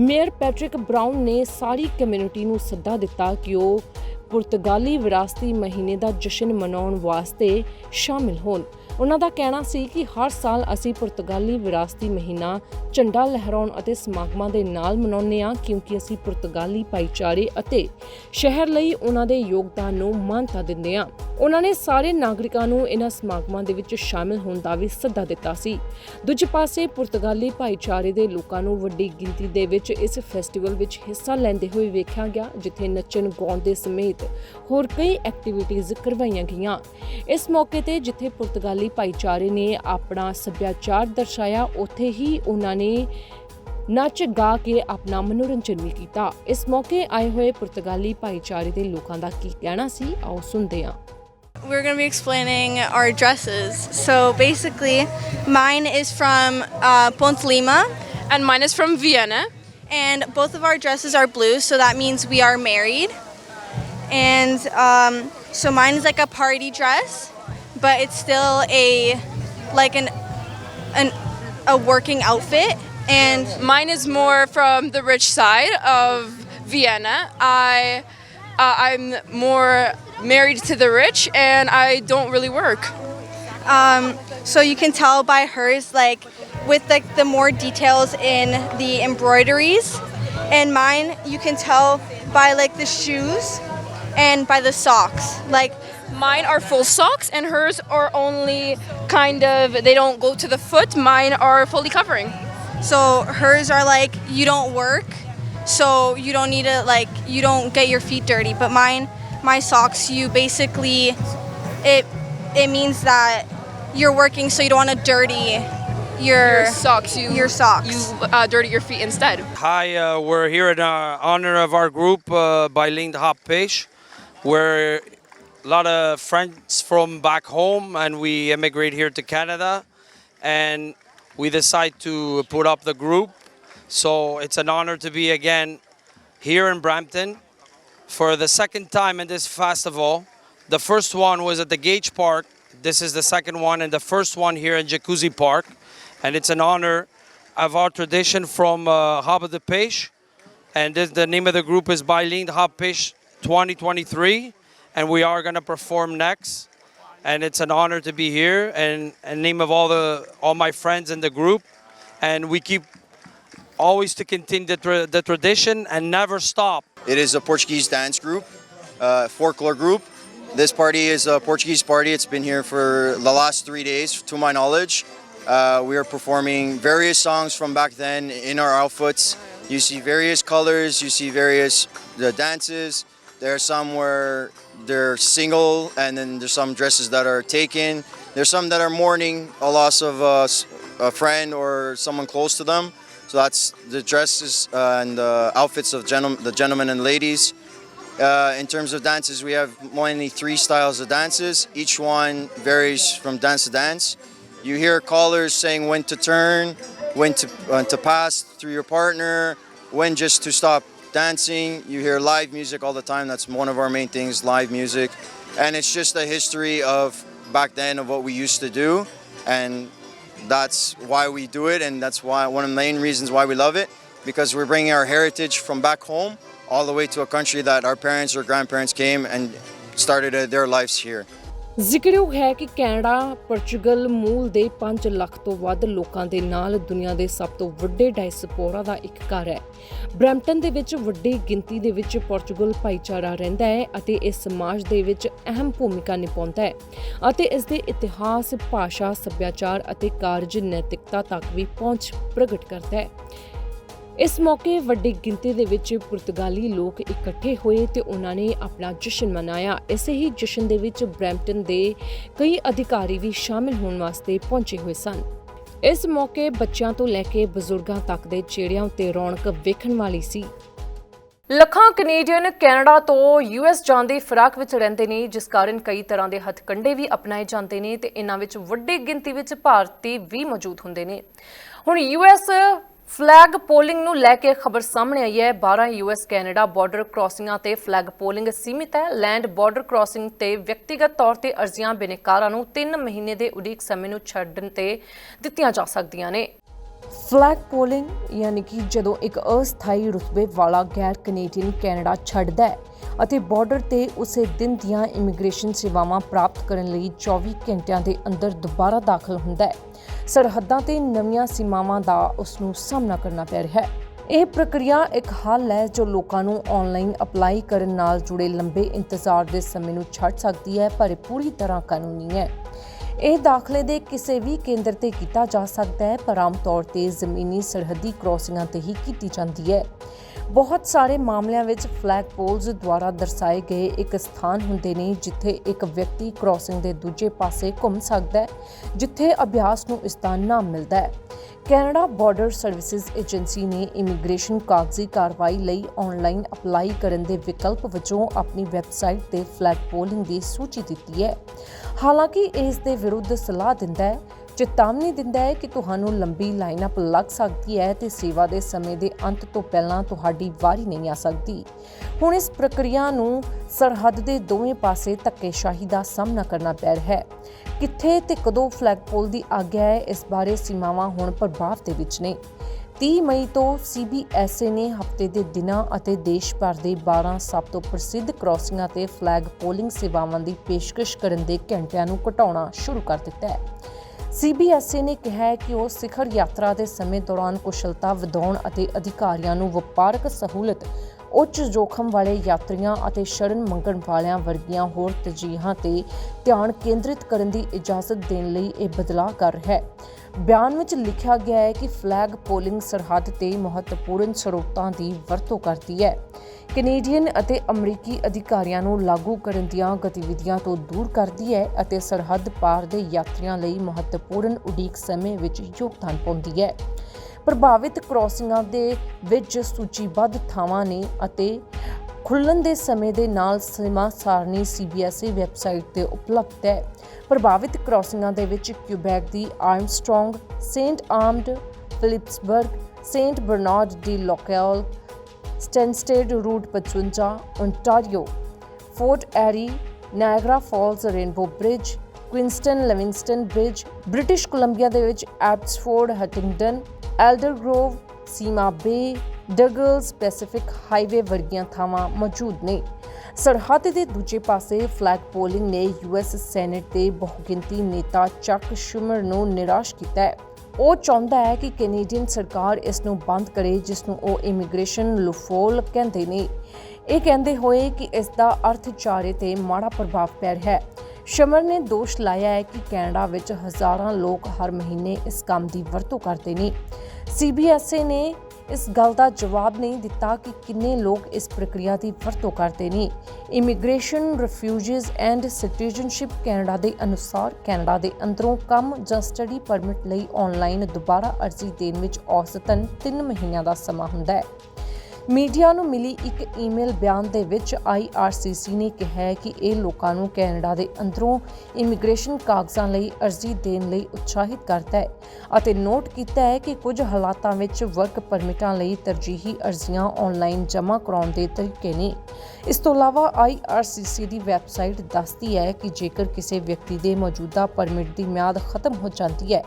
ਮੇਅਰ ਪੈਟ੍ਰਿਕ ਬ੍ਰਾਊਨ ਨੇ ਸਾਰੀ ਕਮਿਊਨਿਟੀ ਨੂੰ ਸੱਦਾ ਦਿੱਤਾ ਕਿ ਉਹ ਪੁਰਤਗਾਲੀ ਵਿਰਾਸਤੀ ਮਹੀਨੇ ਦਾ ਜਸ਼ਨ ਮਨਾਉਣ ਵਾਸਤੇ ਸ਼ਾਮਿਲ ਹੋਣ। ਉਹਨਾਂ ਦਾ ਕਹਿਣਾ ਸੀ ਕਿ ਹਰ ਸਾਲ ਅਸੀਂ ਪੁਰਤਗਾਲੀ ਵਿਰਾਸਤੀ ਮਹੀਨਾ ਝੰਡਾ ਲਹਿਰਾਉਣ ਅਤੇ ਸਮਾਗਮਾਂ ਦੇ ਨਾਲ ਮਨਾਉਂਦੇ ਹਾਂ, ਕਿਉਂਕਿ ਅਸੀਂ ਪੁਰਤਗਾਲੀ ਭਾਈਚਾਰੇ ਅਤੇ ਸ਼ਹਿਰ ਲਈ ਉਹਨਾਂ ਦੇ ਯੋਗਦਾਨ ਨੂੰ ਮਾਨਤਾ ਦਿੰਦੇ ਹਾਂ। ਉਹਨਾਂ ਨੇ ਸਾਰੇ ਨਾਗਰਿਕਾਂ ਨੂੰ ਇਹਨਾਂ ਸਮਾਗਮਾਂ ਦੇ ਵਿੱਚ ਸ਼ਾਮਿਲ ਹੋਣ ਦਾ ਵੀ ਸੱਦਾ ਦਿੱਤਾ ਸੀ। ਦੂਜੇ ਪਾਸੇ ਪੁਰਤਗਾਲੀ ਭਾਈਚਾਰੇ ਦੇ ਲੋਕਾਂ ਨੂੰ ਵੱਡੀ ਗਿਣਤੀ ਦੇ ਵਿੱਚ ਇਸ ਫੈਸਟੀਵਲ ਵਿੱਚ ਹਿੱਸਾ ਲੈਂਦੇ ਹੋਏ ਵੇਖਿਆ ਗਿਆ, ਜਿੱਥੇ ਨੱਚਣ, ਗਾਉਣ ਦੇ ਸਮੇਤ ਹੋਰ ਕਈ ਐਕਟੀਵਿਟੀਜ਼ ਕਰਵਾਈਆਂ ਗਈਆਂ। ਇਸ ਮੌਕੇ ਤੇ ਜਿੱਥੇ ਪੁਰਤਗਾਲੀ ਭਾਈਚਾਰੇ ਨੇ ਆਪਣਾ ਸੱਭਿਆਚਾਰ ਦਰਸਾਇਆ ਉੱਥੇ ਹੀ ਉਹਨਾਂ ਨੇ ਨੱਚ ਗਾ ਕੇ ਆਪਣਾ ਮਨੋਰੰਜਨ ਵੀ ਕੀਤਾ ਇਸ ਮੌਕੇ ਆਏ ਹੋਏ ਪੁਰਤਗਾਲੀ ਭਾਈਚਾਰੇ ਦੇ ਲੋਕਾਂ ਦਾ ਕੀ ਕਹਿਣਾ ਸੀ ਆਓ ਸੁਣਦੇ ਹਾਂ We're going to be explaining our dresses. So basically, mine is from uh, Ponte Lima, and mine is from Vienna. and both of our dresses are blue, so that means we are married. And um, so mine is like a party dress, but it's still a like an an a working outfit. And Mine is more from the rich side of Vienna. I uh, I'm more married to the rich, and I don't really work. Um, so you can tell by hers, like with like the more details in the embroideries, and mine you can tell by like the shoes and by the socks. Like Mine are full socks, and hers are only kind of they don't go to the foot. Mine are fully covering. so, hers are like you don't work, so you don't need to like you don't get your feet dirty. But mine, my socks, you basically it it means that you're working, so you don't want to dirty your, Your socks. You your socks. You uh, dirty your feet instead. Hi, uh, we're here in uh, honor of our group uh, by Linked Hop Page. We're a lot of friends from back home, and we immigrate here to Canada, and we decide to put up the group. So it's an honor to be again here in Brampton for the second time in this festival. The first one was at the Gage Park. This is the second one, and the first one here in Jacuzzi Park. And it's an honor of our tradition from uh. And this, the name of the group is Bailin Peixe 2023. And we are going to perform next. And it's an honor to be here and in name of all the all my friends in the group. And we keep always to continue the, tra- the tradition and never stop. It is a Portuguese dance group, uh, folklore group. This party is a Portuguese party. It's been here for the last three days, to my knowledge. Uh, we are performing various songs from back then in our outfits. You see various colors. You see various the dances. There are some where they're single, and then there's some dresses that are taken. There's some that are mourning a loss of a friend or someone close to them. So that's the dresses uh, and the outfits of the gentlemen and ladies. Uh, in terms of dances, we have mainly three styles of dances. Each one varies from dance to dance. You hear callers saying when to turn, when to, when to pass through your partner, when just to stop dancing. You hear live music all the time. That's one of our main things, live music. And it's just a history of back then of what we used to do. And that's why we do it and that's why one of the main reasons why we love it because we're bringing our heritage from back home all the way to a country that our parents or grandparents came and started uh, their lives here ਜ਼ਿਕਰਯੋਗ ਹੈ ਕਿ Canada Portugal ਮੂਲ ਦੇ 5 ਲੱਖ ਤੋਂ ਵੱਧ ਲੋਕਾਂ ਦੇ ਨਾਲ ਦੁਨੀਆ ਦੇ ਸਭ ਤੋਂ ਵੱਡੇ ਡਾਇਸਪੋਰਾ ਦਾ ਇੱਕ ਘਰ ਹੈ। ਬ੍ਰੈਂਪਟਨ ਦੇ ਵਿੱਚ ਵੱਡੀ ਗਿਣਤੀ ਦੇ ਵਿੱਚ ਪੋਰਚੁਗਲ ਭਾਈਚਾਰਾ ਰਹਿੰਦਾ ਹੈ ਅਤੇ ਇਸ ਸਮਾਜ ਦੇ ਵਿੱਚ ਅਹਿਮ ਭੂਮਿਕਾ ਨਿਭਾਉਂਦਾ ਹੈ ਅਤੇ ਇਸ ਦੇ ਇਤਿਹਾਸ, ਭਾਸ਼ਾ, ਸੱਭਿਆਚਾਰ ਅਤੇ ਕਾਰਜ ਨੈਤਿਕਤਾ ਤੱਕ ਵੀ ਪਹੁੰਚ ਪ੍ਰਗਟ ਕਰਦਾ ਹੈ। ਇਸ ਮੌਕੇ ਵੱਡੀ ਗਿਣਤੀ ਦੇ ਵਿੱਚ ਪੁਰਤਗਾਲੀ ਲੋਕ ਇਕੱਠੇ ਹੋਏ ਤੇ ਉਹਨਾਂ ਨੇ ਆਪਣਾ ਜਸ਼ਨ ਮਨਾਇਆ। ਇਸੇ ਹੀ ਜਸ਼ਨ ਦੇ ਵਿੱਚ ਬ੍ਰੈਂਪਟਨ ਦੇ ਕਈ ਅਧਿਕਾਰੀ ਵੀ ਸ਼ਾਮਿਲ ਹੋਣ ਵਾਸਤੇ ਪਹੁੰਚੇ ਹੋਏ ਸਨ। ਇਸ ਮੌਕੇ ਬੱਚਿਆਂ ਤੋਂ ਲੈ ਕੇ ਬਜ਼ੁਰਗਾਂ ਤੱਕ ਦੇ ਚਿਹਰਿਆਂ ਉੱਤੇ ਰੌਣਕ ਵੇਖਣ ਵਾਲੀ ਸੀ। ਲੱਖਾਂ ਕੈਨੇਡੀਅਨ ਕੈਨੇਡਾ ਤੋਂ ਯੂਐਸ ਜਾਣ ਦੀ ਫਿਰਾਕ ਵਿੱਚ ਰਹਿੰਦੇ ਨੇ, ਜਿਸ ਕਾਰਨ ਕਈ ਤਰ੍ਹਾਂ ਦੇ ਹੱਥਕੰਡੇ ਵੀ ਅਪਣਾਏ ਜਾਂਦੇ ਨੇ ਤੇ ਇਹਨਾਂ ਵਿੱਚ ਵੱਡੀ ਗਿਣਤੀ ਵਿੱਚ ਭਾਰਤੀ ਵੀ ਮੌਜੂਦ ਹੁੰਦੇ ਨੇ। ਹੁਣ ਯੂਐਸ ਫਲੈਗ ਪੋਲਿੰਗ ਨੂੰ ਲੈ ਕੇ ਖਬਰ ਸਾਹਮਣੇ ਆਈ ਹੈ। 12 ਯੂਐਸ, ਕੈਨੇਡਾ ਬਾਰਡਰ ਕ੍ਰਾਸਿੰਗਾਂ ਤੇ ਫਲੈਗ ਪੋਲਿੰਗ ਸੀਮਿਤ ਹੈ। ਲੈਂਡ ਬਾਰਡਰ ਕ੍ਰਾਸਿੰਗ ਤੇ ਵਿਅਕਤੀਗਤ ਤੌਰ ਤੇ ਅਰਜ਼ੀਆਂ ਬਿਨੇਕਾਰਾਂ ਨੂੰ 3 ਮਹੀਨੇ ਦੇ ਉਡੀਕ ਸਮੇਂ ਨੂੰ ਛੱਡਣ ਤੇ ਦਿੱਤੀਆਂ ਜਾ ਸਕਦੀਆਂ ਨੇ। ਫਲੈਗ ਪੋਲਿੰਗ ਯਾਨੀ ਕਿ ਜਦੋਂ ਇੱਕ ਅਸਥਾਈ ਰੁਤਬੇ ਵਾਲਾ ਗੈਰ ਕੈਨੇਡੀਅਨ ਕੈਨੇਡਾ ਛੱਡਦਾ ਹੈ ਅਤੇ ਬਾਰਡਰ ਤੇ ਉਸੇ ਦਿਨ ਦੀਆਂ ਇਮੀਗ੍ਰੇਸ਼ਨ ਸੇਵਾਵਾਂ ਪ੍ਰਾਪਤ ਕਰਨ ਲਈ 24 ਘੰਟਿਆਂ ਦੇ ਅੰਦਰ ਦੁਬਾਰਾ ਦਾਖਲ ਹੁੰਦਾ ਹੈ ਸਰਹੱਦਾਂ ਤੇ ਨਵੀਆਂ ਸੀਮਾਵਾਂ ਦਾ ਉਸ ਨੂੰ ਸਾਹਮਣਾ ਕਰਨਾ ਪੈ ਰਿਹਾ ਹੈ। ਇਹ ਪ੍ਰਕਿਰਿਆ ਇੱਕ ਹੱਲ ਹੈ ਜੋ ਲੋਕਾਂ ਨੂੰ ਆਨਲਾਈਨ ਅਪਲਾਈ ਕਰਨ ਨਾਲ ਜੁੜੇ ਲੰਬੇ ਇੰਤਜ਼ਾਰ ਦੇ ਸਮੇਂ ਨੂੰ ਛੱਡ ਸਕਦੀ ਹੈ, ਪਰ ਪੂਰੀ ਤਰ੍ਹਾਂ ਕਾਨੂੰਨੀ ਹੈ। ਇਹ ਦਾਖਲੇ ਦੇ ਕਿਸੇ ਵੀ ਕੇਂਦਰ ਤੇ ਕੀਤਾ ਜਾ ਸਕਦਾ ਹੈ, ਪਰ ਆਮ ਤੌਰ ਤੇ ਜ਼ਮੀਨੀ ਸਰਹੱਦੀ ਕ੍ਰਾਸਿੰਗਾਂ ਤੇ ਹੀ ਕੀਤੀ ਜਾਂਦੀ ਹੈ। ਬਹੁਤ ਸਾਰੇ ਮਾਮਲਿਆਂ ਵਿੱਚ ਫਲੈਗ ਪੋਲਸ ਦੁਆਰਾ ਦਰਸਾਏ ਗਏ ਇੱਕ ਸਥਾਨ ਹੁੰਦੇ ਨੇ, ਜਿੱਥੇ ਇੱਕ ਵਿਅਕਤੀ ਕ੍ਰਾਸਿੰਗ ਦੇ ਦੂਜੇ ਪਾਸੇ ਘੁੰਮ ਸਕਦਾ ਹੈ, ਜਿੱਥੇ ਅਭਿਆਸ ਨੂੰ ਇਸ ਦਾ ਨਾਮ ਮਿਲਦਾ ਹੈ। ਕੈਨੇਡਾ ਬਾਰਡਰ ਸਰਵਿਸਿਜ਼ ਏਜੰਸੀ ਨੇ ਇਮੀਗ੍ਰੇਸ਼ਨ ਕਾਗਜ਼ੀ ਕਾਰਵਾਈ ਲਈ ਆਨਲਾਈਨ ਅਪਲਾਈ ਕਰਨ ਦੇ ਵਿਕਲਪ ਵਜੋਂ ਆਪਣੀ ਵੈਬਸਾਈਟ ਤੇ ਫਲੈਗ ਪੋਲਿੰਗ ਦੀ ਸੂਚੀ ਦਿੱਤੀ ਹੈ। ਹਾਲਾਂਕਿ ਇਸ ਦੇ ਵਿਰੁੱਧ ਸਲਾਹ ਦਿੰਦਾ ਹੈ ਚੇਤਾਵਨੀ ਦਿੰਦਾ ਹੈ ਕਿ ਤੁਹਾਨੂੰ ਲੰਬੀ ਲਾਈਨਅਪ ਲੱਗ ਸਕਦੀ ਹੈ ਤੇ ਸੇਵਾ ਦੇ ਸਮੇਂ ਦੇ ਅੰਤ ਤੋਂ ਪਹਿਲਾਂ ਤੁਹਾਡੀ ਵਾਰੀ ਨਹੀਂ ਆ ਸਕਦੀ। ਹੁਣ ਇਸ ਪ੍ਰਕਿਰਿਆ ਨੂੰ ਸਰਹੱਦ ਦੇ ਦੋਵੇਂ ਪਾਸੇ ਧੱਕੇਸ਼ਾਹੀ ਦਾ ਸਾਹਮਣਾ ਕਰਨਾ ਪੈ ਰਿਹਾ ਹੈ। ਕਿੱਥੇ ਤੇ ਕਦੋਂ ਫਲੈਗ ਪੋਲ ਦੀ ਆਗਿਆ ਹੈ, ਇਸ ਬਾਰੇ ਸੀਮਾਵਾਂ ਹੁਣ ਪ੍ਰਭਾਵ ਦੇ ਵਿੱਚ ਨੇ। 30 ਮਈ ਤੋਂ CBSA ਨੇ ਹਫ਼ਤੇ ਦੇ ਦਿਨਾਂ ਅਤੇ ਦੇਸ਼ ਭਰ ਦੇ 12 ਸਭ ਤੋਂ ਪ੍ਰਸਿੱਧ ਕ੍ਰਾਸਿੰਗਾਂ ਤੇ ਫਲੈਗ ਪੋਲਿੰਗ ਸੇਵਾਵਾਂ ਦੀ ਪੇਸ਼ਕਸ਼ ਕਰਨ ਦੇ ਘੰਟਿਆਂ ਨੂੰ ਘਟਾਉਣਾ ਸ਼ੁਰੂ ਕਰ ਦਿੱਤਾ ਹੈ। CBSA ਨੇ ਕਿਹਾ ਹੈ ਕਿ ਉਹ ਸਿਖਰ ਯਾਤਰਾ ਦੇ ਸਮੇਂ ਦੌਰਾਨ ਕੁਸ਼ਲਤਾ ਵਧਾਉਣ ਅਤੇ ਅਧਿਕਾਰੀਆਂ ਨੂੰ ਵਪਾਰਕ ਸਹੂਲਤ, ਉੱਚ ਜੋਖਮ ਵਾਲੇ ਯਾਤਰੀਆਂ ਅਤੇ ਸ਼ਰਨ ਮੰਗਣ ਵਾਲਿਆਂ ਵਰਗੀਆਂ ਹੋਰ ਤਰਜੀਹਾਂ ਤੇ ਧਿਆਨ ਕੇਂਦਰਿਤ ਕਰਨ ਦੀ ਇਜਾਜ਼ਤ ਦੇਣ ਲਈ ਇਹ ਬਦਲਾਅ ਕਰ ਰਿਹਾ ਹੈ। ਬਿਆਨ ਵਿੱਚ ਲਿਖਿਆ ਗਿਆ ਹੈ ਕਿ ਫਲੈਗ ਪੋਲਿੰਗ ਸਰਹੱਦ ਤੇ ਮਹੱਤਵਪੂਰਨ ਸਰੋਤਾਂ ਦੀ ਵਰਤੋਂ ਕਰਦੀ ਹੈ। ਕੈਨੇਡੀਅਨ ਅਤੇ ਅਮਰੀਕੀ ਅਧਿਕਾਰੀਆਂ ਨੂੰ ਲਾਗੂ ਕਰਨ ਦੀਆਂ ਗਤੀਵਿਧੀਆਂ ਤੋਂ ਦੂਰ ਕਰਦੀ ਹੈ ਅਤੇ ਸਰਹੱਦ ਪਾਰ ਦੇ ਯਾਤਰੀਆਂ ਲਈ ਮਹੱਤਵਪੂਰਨ ਉਡੀਕ ਸਮੇਂ ਵਿੱਚ ਯੋਗਦਾਨ ਪਾਉਂਦੀ ਹੈ। ਪ੍ਰਭਾਵਿਤ ਕ੍ਰਾਸਿੰਗਾਂ ਦੇ ਵਿੱਚ ਸੂਚੀਬੱਧ ਥਾਵਾਂ ਨੇ ਅਤੇ ਖੁੱਲਣ ਦੇ ਸਮੇਂ ਦੇ ਨਾਲ ਸਮਾਂ ਸਾਰਣੀ ਸੀਬੀਐਸਈ ਵੈਬਸਾਈਟ ਤੇ ਉਪਲਬਧ ਹੈ। ਪ੍ਰਭਾਵਿਤ ਕ੍ਰਾਸਿੰਗਾਂ ਦੇ ਵਿੱਚ ਕਿਊਬੈਕ ਦੀ Armstrong Saint Armand Philipsburg Saint Bernard de Lacolle Stanstead Route 55 Ontario Fort Erie Niagara Falls Rainbow Bridge Queenston Lewiston Bridge British Columbia ਦੇ ਵਿੱਚ ਐਬਸਫੋਰਡ ਹਟਿੰਗਟਨ ਐਲਡਰ ਗ੍ਰੋਵ ਸੀਮਾ ਬੇ ਡਗਲਸ ਪੈਸੀਫਿਕ ਹਾਈਵੇ ਵਰਗੀਆਂ ਥਾਵਾਂ ਮੌਜੂਦ ਨੇ। ਸਰਹੱਦ ਦੇ ਦੂਜੇ ਪਾਸੇ ਫਲੈਗ ਪੋਲਿੰਗ ਨੇ ਯੂਐਸ ਸੈਨੇਟ ਦੇ ਬਹੁਗਿਣਤੀ ਨੇਤਾ ਚੱਕ ਸ਼ੂਮਰ ਨੂੰ ਨਿਰਾਸ਼ ਕੀਤਾ ਹੈ। ਉਹ ਚਾਹੁੰਦਾ ਹੈ ਕਿ ਕੈਨੇਡੀਅਨ ਸਰਕਾਰ ਇਸ ਨੂੰ ਬੰਦ ਕਰੇ, ਜਿਸ ਨੂੰ ਉਹ ਇਮੀਗ੍ਰੇਸ਼ਨ ਲੂਫੋਲ ਕਹਿੰਦੇ ਨੇ। ਇਹ ਕਹਿੰਦੇ ਹੋਏ ਕਿ ਇਸ ਦਾ ਅਰਥਚਾਰੇ ਤੇ ਮਾੜਾ ਪ੍ਰਭਾਵ ਪੈ ਰਿਹਾ ਹੈ। ਸ਼ਮਰ ਨੇ ਦੋਸ਼ ਲਾਇਆ ਹੈ ਕਿ ਕੈਨੇਡਾ ਵਿੱਚ ਹਜ਼ਾਰਾਂ ਲੋਕ ਹਰ ਮਹੀਨੇ ਇਸ ਕੰਮ ਦੀ ਵਰਤੋਂ ਕਰਦੇ ਨੇ। ਸੀਬੀਐਸਏ ਨੇ ਇਸ ਗੱਲ ਦਾ ਜਵਾਬ ਨਹੀਂ ਦਿੱਤਾ ਕਿ ਕਿੰਨੇ ਲੋਕ ਇਸ ਪ੍ਰਕਿਰਿਆ ਦੀ ਵਰਤੋਂ ਕਰਦੇ ਨੇ। Immigration, refugees and citizenship Canada ਦੇ ਅਨੁਸਾਰ ਕੈਨੇਡਾ ਦੇ ਅੰਦਰੋਂ ਕੰਮ ਜਾਂ ਸਟੱਡੀ ਪਰਮਿਟ ਲਈ ਆਨਲਾਈਨ ਦੁਬਾਰਾ ਅਰਜ਼ੀ ਦੇਣ ਵਿੱਚ ਔਸਤਨ 3 ਮਹੀਨਿਆਂ ਦਾ ਸਮਾਂ ਹੁੰਦਾ ਹੈ। ਮੀਡੀਆ ਨੂੰ ਮਿਲੀ ਇੱਕ ਈਮੇਲ ਬਿਆਨ ਦੇ ਵਿੱਚ IRCC ਨੇ ਕਿਹਾ ਹੈ ਕਿ ਇਹ ਲੋਕਾਂ ਨੂੰ ਕੈਨੇਡਾ ਦੇ ਅੰਦਰੋਂ ਇਮੀਗ੍ਰੇਸ਼ਨ ਕਾਗਜ਼ਾਂ ਲਈ ਅਰਜ਼ੀ ਦੇਣ ਲਈ ਉਤਸ਼ਾਹਿਤ ਕਰਦਾ ਹੈ ਅਤੇ ਨੋਟ ਕੀਤਾ ਹੈ ਕਿ ਕੁਝ ਹਾਲਾਤਾਂ ਵਿੱਚ ਵਰਕ ਪਰਮਿਟਾਂ ਲਈ ਤਰਜੀਹੀ ਅਰਜ਼ੀਆਂ ਆਨਲਾਈਨ ਜਮ੍ਹਾਂ ਕਰਾਉਣ ਦੇ ਤਰੀਕੇ ਨੇ। ਇਸ ਤੋਂ ਇਲਾਵਾ IRCC ਦੀ ਵੈਬਸਾਈਟ ਦੱਸਦੀ ਹੈ ਕਿ ਜੇਕਰ ਕਿਸੇ ਵਿਅਕਤੀ ਦੇ ਮੌਜੂਦਾ ਪਰਮਿਟ ਦੀ ਮਿਆਦ ਖਤਮ ਹੋ ਜਾਂਦੀ ਹੈ,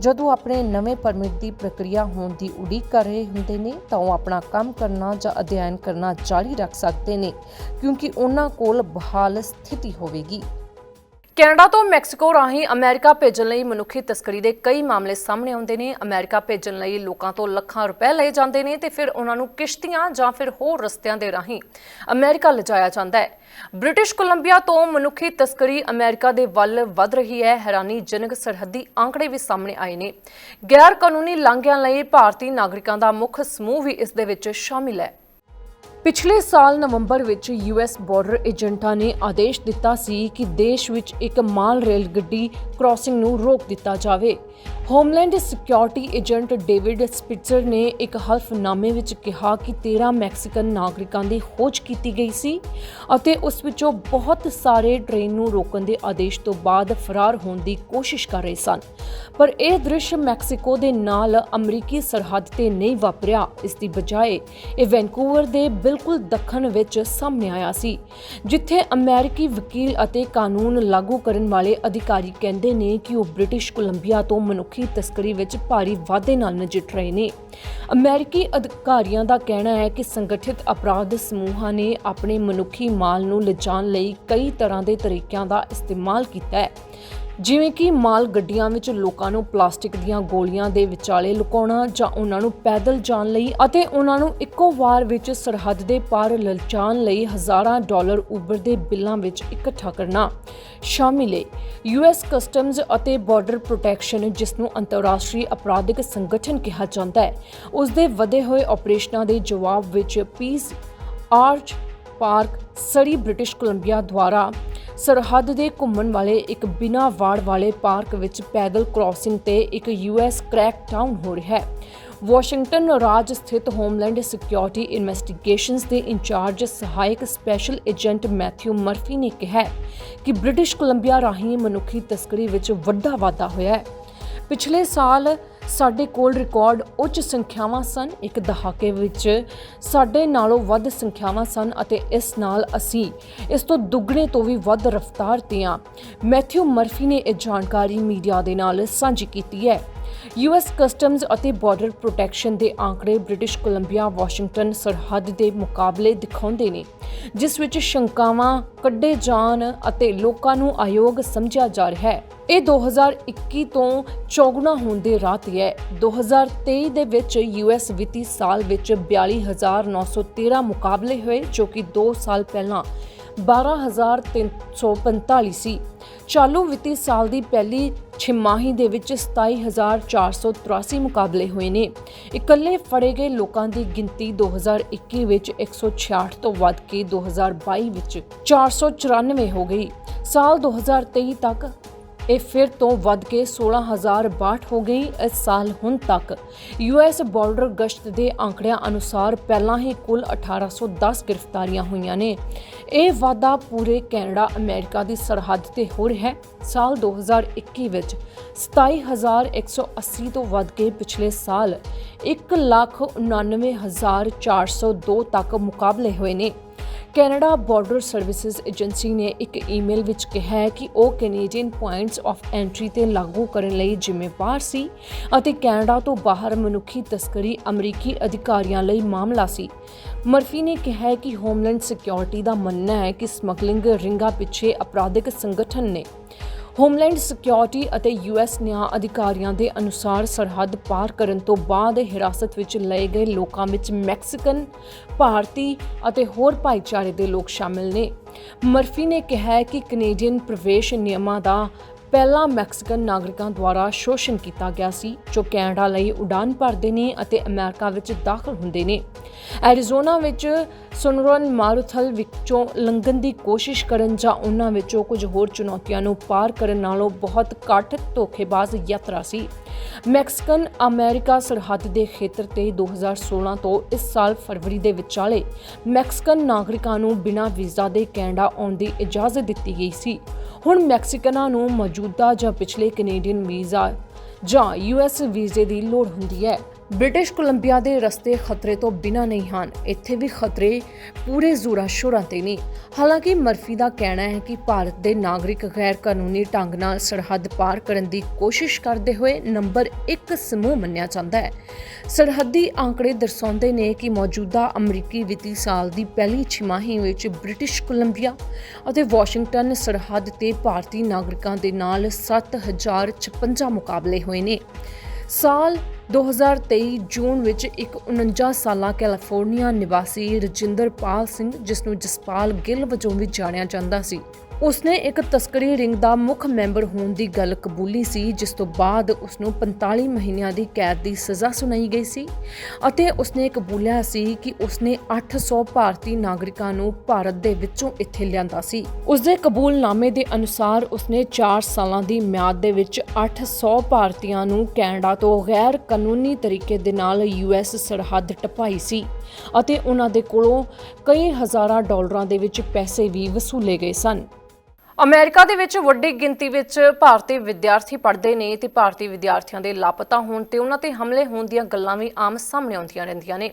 ਜਦੋਂ ਆਪਣੇ ਨਵੇਂ ਪਰਮਿਟ ਦੀ ਪ੍ਰਕਿਰਿਆ ਹੋਣ ਦੀ ਉਡੀਕ ਕਰ ਰਹੇ ਹੁੰਦੇ ਨੇ, ਤਾਂ ਉਹ ਆਪਣਾ ਕੰਮ ਕਰਨ ਜਾਂ ਅਧਿਐਨ ਕਰਨਾ ਜਾਰੀ ਰੱਖ ਸਕਦੇ ਨੇ ਕਿਉਂਕਿ ਉਹਨਾਂ ਕੋਲ ਬਹਾਲ ਸਥਿਤੀ ਹੋਵੇਗੀ। ਕੈਨੇਡਾ ਤੋਂ ਮੈਕਸੀਕੋ ਰਾਹੀਂ ਅਮਰੀਕਾ ਭੇਜਣ ਲਈ ਮਨੁੱਖੀ ਤਸਕਰੀ ਦੇ ਕਈ ਮਾਮਲੇ ਸਾਹਮਣੇ ਆਉਂਦੇ ਨੇ। ਅਮਰੀਕਾ ਭੇਜਣ ਲਈ ਲੋਕਾਂ ਤੋਂ ਲੱਖਾਂ ਰੁਪਏ ਲਏ ਜਾਂਦੇ ਨੇ ਤੇ ਫਿਰ ਉਹਨਾਂ ਨੂੰ ਕਿਸ਼ਤੀਆਂ ਜਾਂ ਫਿਰ ਹੋਰ ਰਸਤਿਆਂ ਦੇ ਰਾਹੀਂ ਅਮਰੀਕਾ ਲਿਜਾਇਆ ਜਾਂਦਾ ਹੈ। ਬ੍ਰਿਟਿਸ਼ ਕੋਲੰਬੀਆ ਤੋਂ ਮਨੁੱਖੀ ਤਸਕਰੀ ਅਮਰੀਕਾ ਦੇ ਵੱਲ ਵੱਧ ਰਹੀ ਹੈ। ਹੈਰਾਨੀਜਨਕ ਸਰਹੱਦੀ ਆંકੜੇ ਵੀ ਸਾਹਮਣੇ ਆਏ ਨੇ। ਗੈਰ ਕਾਨੂੰਨੀ ਲਾਂਘਿਆਂ ਲਈ ਭਾਰਤੀ ਨਾਗਰਿਕਾਂ ਦਾ ਮੁੱਖ ਸਮੂਹ ਵੀ ਇਸ ਦੇ ਵਿੱਚ ਸ਼ਾਮਿਲ ਹੈ। ਪਿਛਲੇ ਸਾਲ ਨਵੰਬਰ ਵਿੱਚ ਯੂਐਸ ਬਾਰਡਰ ਏਜੰਟਾਂ ਨੇ ਆਦੇਸ਼ ਦਿੱਤਾ ਸੀ ਕਿ ਦੇਸ਼ ਵਿੱਚ ਇੱਕ ਮਾਲ ਰੇਲ ਗੱਡੀ ਕ੍ਰਾਸਿੰਗ ਨੂੰ ਰੋਕ ਦਿੱਤਾ ਜਾਵੇ। Homeland security agent David Spitzer ਨੇ ਇੱਕ ਹਲਫਨਾਮੇ ਵਿੱਚ ਕਿਹਾ ਕਿ 13 ਮੈਕਸੀਕਨ ਨਾਗਰਿਕਾਂ ਦੀ ਖੋਜ ਕੀਤੀ ਗਈ ਸੀ ਅਤੇ ਉਸ ਵਿੱਚੋਂ ਬਹੁਤ ਸਾਰੇ ਟ੍ਰੇਨ ਨੂੰ ਰੋਕਣ ਦੇ ਆਦੇਸ਼ ਤੋਂ ਬਾਅਦ ਫਰਾਰ ਹੋਣ ਦੀ ਕੋਸ਼ਿਸ਼ ਕਰ ਰਹੇ ਸਨ। ਪਰ ਇਹ ਦ੍ਰਿਸ਼ ਮੈਕਸੀਕੋ ਦੇ ਨਾਲ ਅਮਰੀਕੀ ਸਰਹੱਦ ਤੇ ਨਹੀਂ ਵਾਪਰਿਆ। ਇਸ ਦੀ ਬਜਾਏ ਇਹ ਵੈਂਕੂਵਰ ਦੇ ਬਿਲਕੁਲ ਦੱਖਣ ਵਿੱਚ ਸਾਹਮਣੇ ਆਇਆ ਸੀ, ਜਿੱਥੇ ਅਮਰੀਕੀ ਵਕੀਲ ਅਤੇ ਕਾਨੂੰਨ ਲਾਗੂ ਕਰਨ ਵਾਲੇ ਅਧਿਕਾਰੀ ਕਹਿੰਦੇ ਨੇ ਕਿ ਉਹ ਬ੍ਰਿਟਿਸ਼ ਕੋਲੰਬੀਆ ਤੋਂ ਮਨੁੱਖੀ ਤਸਕਰੀ ਵਿੱਚ ਭਾਰੀ ਵਾਧੇ ਨਾਲ ਨਜਿੱਠ ਰਹੇ ਨੇ। ਅਮਰੀਕੀ ਅਧਿਕਾਰੀਆਂ ਦਾ ਕਹਿਣਾ ਹੈ ਕਿ ਸੰਗਠਿਤ ਅਪਰਾਧ ਸਮੂਹਾਂ ਨੇ ਆਪਣੇ ਮਨੁੱਖੀ ਮਾਲ ਨੂੰ ਲਿਜਾਣ ਲਈ ਕਈ ਤਰ੍ਹਾਂ ਦੇ ਤਰੀਕਿਆਂ ਦਾ ਇਸਤੇਮਾਲ ਕੀਤਾ ਹੈ। ਜਿਵੇਂ ਕਿ ਮਾਲ ਗੱਡੀਆਂ ਵਿੱਚ ਲੋਕਾਂ ਨੂੰ ਪਲਾਸਟਿਕ ਦੀਆਂ ਗੋਲੀਆਂ ਦੇ ਵਿਚਾਲੇ ਲੁਕਾਉਣਾ ਜਾਂ ਉਹਨਾਂ ਨੂੰ ਪੈਦਲ ਜਾਣ ਲਈ ਅਤੇ ਉਹਨਾਂ ਨੂੰ ਇੱਕੋ ਵਾਰ ਵਿੱਚ ਸਰਹੱਦ ਦੇ ਪਾਰ ਲਲਚਾਉਣ ਲਈ ਹਜ਼ਾਰਾਂ ਡਾਲਰ ਉਬਰ ਦੇ ਬਿੱਲਾਂ ਵਿੱਚ ਇਕੱਠਾ ਕਰਨਾ। ਸ਼ਾਮਿਲ ਹੈ ਯੂਐਸ ਕਸਟਮਜ਼ ਅਤੇ ਬਾਰਡਰ ਪ੍ਰੋਟੈਕਸ਼ਨ ਜਿਸ ਨੂੰ ਅੰਤਰਰਾਸ਼ਟਰੀ ਅਪਰਾਧਿਕ ਸੰਗਠਨ ਕਿਹਾ ਜਾਂਦਾ ਹੈ ਉਸ ਦੇ ਵਧੇ ਹੋਏ ਆਪਰੇਸ਼ਨਾਂ ਦੇ ਜਵਾਬ ਵਿੱਚ Peace Arch Park Surrey British Columbia ਦੁਆਰਾ ਸਰਹੱਦ ਦੇ ਘੁੰਮਣ ਵਾਲੇ ਇੱਕ ਬਿਨਾ ਵਾੜ ਵਾਲੇ ਪਾਰਕ ਵਿੱਚ ਪੈਦਲ ਕ੍ਰਾਸਿੰਗ ਤੇ ਇੱਕ ਯੂਐਸ ਕ੍ਰੈਕਡਾਊਨ ਹੋ ਰਿਹਾ ਹੈ। ਵਾਸ਼ਿੰਗਟਨ ਰਾਜ ਸਥਿਤ ਹੋਮਲੈਂਡ ਸਿਕਿਉਰਿਟੀ ਇਨਵੈਸਟੀਗੇਸ਼ਨਸ ਦੇ ਇੰਚਾਰਜ ਸਹਾਇਕ ਸਪੈਸ਼ਲ ਏਜੰਟ ਮੈਥਿਊ ਮਰਫੀ ਨੇ ਕਿਹਾ ਕਿ ਬ੍ਰਿਟਿਸ਼ ਕੋਲੰਬੀਆ ਰਾਹੀਂ ਮਨੁੱਖੀ ਤਸਕਰੀ ਵਿੱਚ ਵੱਡਾ ਵਾਧਾ ਹੋਇਆ ਹੈ। ਪਿਛਲੇ ਸਾਲ ਸਾਡੇ ਕੋਲ ਰਿਕਾਰਡ ਉੱਚ ਸੰਖਿਆਵਾਂ ਸਨ, ਇੱਕ ਦਹਾਕੇ ਵਿੱਚ ਸਾਡੇ ਨਾਲੋਂ ਵੱਧ ਸੰਖਿਆਵਾਂ ਸਨ ਅਤੇ ਇਸ ਨਾਲ ਅਸੀਂ ਇਸ ਤੋਂ ਦੁੱਗਣੇ ਤੋਂ ਵੀ ਵੱਧ ਰਫ਼ਤਾਰ ਤੇ ਹਾਂ। ਮੈਥਿਊ ਮਰਫੀ ਨੇ ਇਹ ਜਾਣਕਾਰੀ ਮੀਡੀਆ ਦੇ ਨਾਲ ਸਾਂਝੀ ਕੀਤੀ ਹੈ। ਯੂਐਸ ਕਸਟਮਜ਼ ਅਤੇ ਬਾਰਡਰ ਪ੍ਰੋਟੈਕਸ਼ਨ ਦੇ ਆંકੜੇ ਬ੍ਰਿਟਿਸ਼ ਕੋਲੰਬੀਆ, ਵਾਸ਼ਿੰਗਟਨ ਸਰਹੱਦ ਦੇ ਮੁਕਾਬਲੇ ਦਿਖਾਉਂਦੇ ਨੇ, ਜਿਸ ਵਿੱਚ ਸ਼ੰਕਾਵਾਂ ਕੱਢੇ ਜਾਣ ਅਤੇ ਲੋਕਾਂ ਨੂੰ ਆਯੋਗ ਸਮਝਿਆ ਜਾ ਰਿਹਾ ਹੈ। ਇਹ 2021 ਤੋਂ ਚੌਗੁਣਾ ਹੋਣ ਦੇ ਰਾਹ ਤੇ ਹੈ। 2023 ਦੇ ਵਿੱਚ ਯੂਐਸ ਵਿੱਤੀ ਸਾਲ ਵਿੱਚ 42913 ਮੁਕਾਬਲੇ ਹੋਏ, ਜੋ ਕਿ 2 ਸਾਲ ਪਹਿਲਾਂ 12345 ਸੀ ਚਾਲੂ ਵਿੱਤੀ ਸਾਲ ਦੀ ਪਹਿਲੀ ਛਿਮਾਹੀ ਦੇ ਵਿੱਚ 27483 ਮੁਕਾਬਲੇ ਹੋਏ ਨੇ। ਇਕੱਲੇ ਫੜੇ ਗਏ ਲੋਕਾਂ ਦੀ ਗਿਣਤੀ 2021 ਵਿੱਚ 166 ਤੋਂ ਵੱਧ ਕੇ 2022 ਵਿੱਚ 494 ਹੋ ਗਈ। ਸਾਲ 2023 ਤੱਕ ਇਹ ਫਿਰ ਤੋਂ ਵੱਧ ਕੇ 16062 ਹੋ ਗਈ ਇਸ ਸਾਲ ਹੁਣ ਤੱਕ। ਯੂਐਸ ਬਾਰਡਰ ਗਸ਼ਤ ਦੇ ਅੰਕੜਿਆਂ ਅਨੁਸਾਰ ਪਹਿਲਾਂ ਹੀ ਕੁੱਲ 1810 ਗ੍ਰਿਫਤਾਰੀਆਂ ਹੋਈਆਂ ਨੇ। ਇਹ ਵਾਧਾ ਪੂਰੇ ਕੈਨੇਡਾ, ਅਮਰੀਕਾ ਦੀ ਸਰਹੱਦ ਤੇ ਹੋ ਰਿਹਾ ਹੈ। ਸਾਲ 2021 ਵਿੱਚ 27180 ਤੋਂ ਵੱਧ ਕੇ ਪਿਛਲੇ ਸਾਲ 199402 ਤੱਕ ਮੁਕਾਬਲੇ ਹੋਏ ਨੇ। ਕੈਨੇਡਾ ਬਾਰਡਰ ਸਰਵਿਸਿਜ਼ ਏਜੰਸੀ ਨੇ ਇੱਕ ਈਮੇਲ ਵਿੱਚ ਕਿਹਾ ਹੈ ਕਿ ਉਹ ਕੈਨੇਡੀਅਨ ਪੁਆਇੰਟਸ ਆਫ ਐਂਟਰੀ ਤੇ ਲਾਗੂ ਕਰਨ ਲਈ ਜ਼ਿੰਮੇਵਾਰ ਸੀ ਅਤੇ ਕੈਨੇਡਾ ਤੋਂ ਬਾਹਰ ਮਨੁੱਖੀ ਤਸਕਰੀ ਅਮਰੀਕੀ ਅਧਿਕਾਰੀਆਂ ਲਈ ਮਾਮਲਾ ਸੀ। ਮਰਫੀ ਨੇ ਕਿਹਾ ਹੈ ਕਿ ਹੋਮਲੈਂਡ ਸਿਕਿਉਰਿਟੀ ਦਾ ਮੰਨਣਾ ਹੈ ਕਿ ਸਮਗਲਿੰਗ ਰਿੰਗਾਂ ਪਿੱਛੇ ਅਪਰਾਧਿਕ ਸੰਗਠਨ ਨੇ ਹੋਮਲੈਂਡ ਸਿਕਿਉਰਿਟੀ ਅਤੇ ਯੂਐਸ ਨਿਆਂ ਅਧਿਕਾਰੀਆਂ ਦੇ ਅਨੁਸਾਰ ਸਰਹੱਦ ਪਾਰ ਕਰਨ ਤੋਂ ਬਾਅਦ ਹਿਰਾਸਤ ਵਿੱਚ ਲਏ ਗਏ ਲੋਕਾਂ ਵਿੱਚ ਮੈਕਸੀਕਨ, ਭਾਰਤੀ ਅਤੇ ਹੋਰ ਭਾਈਚਾਰੇ ਦੇ ਲੋਕ ਸ਼ਾਮਿਲ ਨੇ। ਮਰਫੀ ਨੇ ਕਿਹਾ ਕਿ ਕੈਨੇਡੀਅਨ ਪ੍ਰਵੇਸ਼ ਨਿਯਮਾਂ ਦਾ ਪਹਿਲਾਂ ਮੈਕਸੀਕਨ ਨਾਗਰਿਕਾਂ ਦੁਆਰਾ ਸ਼ੋਸ਼ਣ ਕੀਤਾ ਗਿਆ ਸੀ, ਜੋ ਕੈਨੇਡਾ ਲਈ ਉਡਾਨ ਭਰਦੇ ਨੇ ਅਤੇ ਅਮਰੀਕਾ ਵਿੱਚ ਦਾਖਲ ਹੁੰਦੇ ਨੇ। ਐਰੀਜ਼ੋਨਾ ਵਿੱਚ ਸੁਨਰਨ ਮਾਰੂਥਲ ਵਿੱਚੋਂ ਲੰਘਣ ਦੀ ਕੋਸ਼ਿਸ਼ ਕਰਨ ਜਾਂ ਉਹਨਾਂ ਵਿੱਚੋਂ ਕੁਝ ਹੋਰ ਚੁਣੌਤੀਆਂ ਨੂੰ ਪਾਰ ਕਰਨ ਨਾਲੋਂ ਬਹੁਤ ਘੱਟ ਧੋਖੇਬਾਜ਼ ਯਾਤਰਾ ਸੀ। ਮੈਕਸੀਕਨ ਅਮਰੀਕਾ ਸਰਹੱਦ ਦੇ ਖੇਤਰ ਤੇ 2016 ਤੋਂ ਇਸ ਸਾਲ ਫਰਵਰੀ ਦੇ ਵਿਚਾਲੇ ਮੈਕਸੀਕਨ ਨਾਗਰਿਕਾਂ ਨੂੰ ਬਿਨਾਂ ਵੀਜ਼ਾ ਦੇ ਕੈਨੇਡਾ ਆਉਣ ਦੀ ਇਜਾਜ਼ਤ ਦਿੱਤੀ ਗਈ ਸੀ। ਹੁਣ ਮੈਕਸੀਕਨਾਂ ਨੂੰ ਮੌਜੂਦਾ ਜਾਂ ਪਿਛਲੇ ਕੈਨੇਡੀਅਨ ਵੀਜ਼ਾ ਜਾਂ ਯੂਐਸ ਵੀਜ਼ੇ ਦੀ ਲੋੜ ਹੁੰਦੀ ਹੈ। ਬ੍ਰਿਟਿਸ਼ ਕੋਲੰਬੀਆ ਦੇ ਰਸਤੇ ਖਤਰੇ ਤੋਂ ਬਿਨਾਂ ਨਹੀਂ ਹਨ। ਇੱਥੇ ਵੀ ਖਤਰੇ ਪੂਰੇ ਜ਼ੋਰਾਂ ਸ਼ੋਰਾਂ ਤੇ ਨੇ। ਹਾਲਾਂਕਿ ਮਰਫੀ ਦਾ ਕਹਿਣਾ ਹੈ ਕਿ ਭਾਰਤ ਦੇ ਨਾਗਰਿਕ ਗੈਰ ਕਾਨੂੰਨੀ ਢੰਗ ਨਾਲ ਸਰਹੱਦ ਪਾਰ ਕਰਨ ਦੀ ਕੋਸ਼ਿਸ਼ ਕਰਦੇ ਹੋਏ ਨੰਬਰ 1 ਸਮੂਹ ਮੰਨਿਆ ਜਾਂਦਾ ਹੈ। ਸਰਹੱਦੀ ਆંકੜੇ ਦਰਸਾਉਂਦੇ ਨੇ ਕਿ ਮੌਜੂਦਾ ਅਮਰੀਕੀ ਵਿੱਤੀ ਸਾਲ ਦੀ ਪਹਿਲੀ ਛਿਮਾਹੀ ਵਿੱਚ ਬ੍ਰਿਟਿਸ਼ ਕੋਲੰਬੀਆ ਅਤੇ ਵਾਸ਼ਿੰਗਟਨ ਸਰਹੱਦ ਤੇ ਭਾਰਤੀ ਨਾਗਰਿਕਾਂ ਦੇ ਨਾਲ 7056 ਮੁਕਾਬਲੇ ਹੋਏ ਨੇ। ਸਾਲ 2023 ਜੂਨ ਵਿੱਚ ਇੱਕ 49 ਸਾਲਾ ਕੈਲੀਫੋਰਨੀਆ ਨਿਵਾਸੀ ਰਜਿੰਦਰਪਾਲ ਸਿੰਘ ਜਿਸ ਨੂੰ ਜਸਪਾਲ ਗਿੱਲ ਵਜੋਂ ਵੀ ਜਾਣਿਆ ਜਾਂਦਾ ਸੀ। ਉਸਨੇ ਇੱਕ ਤਸਕਰੀ ਰਿੰਗ ਦਾ ਮੁੱਖ ਮੈਂਬਰ ਹੋਣ ਦੀ ਗੱਲ ਕਬੂਲੀ ਸੀ, ਜਿਸ ਤੋਂ ਬਾਅਦ ਉਸ ਨੂੰ 45 ਮਹੀਨਿਆਂ ਦੀ ਕੈਦ ਦੀ ਸਜ਼ਾ ਸੁਣਾਈ ਗਈ ਸੀ ਅਤੇ ਉਸਨੇ ਕਬੂਲਿਆ ਸੀ ਕਿ ਉਸਨੇ 800 ਭਾਰਤੀ ਨਾਗਰਿਕਾਂ ਨੂੰ ਭਾਰਤ ਦੇ ਵਿੱਚੋਂ ਇੱਥੇ ਲਿਆਂਦਾ ਸੀ। ਉਸਦੇ ਕਬੂਲਨਾਮੇ ਦੇ ਅਨੁਸਾਰ ਉਸਨੇ 4 ਸਾਲਾਂ ਦੀ ਮਿਆਦ ਦੇ ਵਿੱਚ 800 ਭਾਰਤੀਆਂ ਨੂੰ ਕੈਨੇਡਾ ਤੋਂ ਗੈਰ ਕਾਨੂੰਨੀ ਤਰੀਕੇ ਦੇ ਨਾਲ ਯੂਐਸ ਸਰਹੱਦ ਟਪਾਈ ਸੀ ਅਤੇ ਉਹਨਾਂ ਦੇ ਕੋਲੋਂ ਕਈ ਹਜ਼ਾਰਾਂ ਡਾਲਰਾਂ ਦੇ ਵਿੱਚ ਪੈਸੇ ਵੀ ਵਸੂਲੇ ਗਏ ਸਨ। ਅਮਰੀਕਾ ਦੇ ਵਿੱਚ ਵੱਡੀ ਗਿਣਤੀ ਵਿੱਚ ਭਾਰਤੀ ਵਿਦਿਆਰਥੀ ਪੜ੍ਹਦੇ ਨੇ ਤੇ ਭਾਰਤੀ ਵਿਦਿਆਰਥੀਆਂ ਦੇ ਲਾਪਤਾ ਹੋਣ ਤੇ ਉਹਨਾਂ ਤੇ ਹਮਲੇ ਹੋਣ ਦੀਆਂ ਗੱਲਾਂ ਵੀ ਆਮ ਸਾਹਮਣੇ ਆਉਂਦੀਆਂ ਰਹਿੰਦੀਆਂ ਨੇ।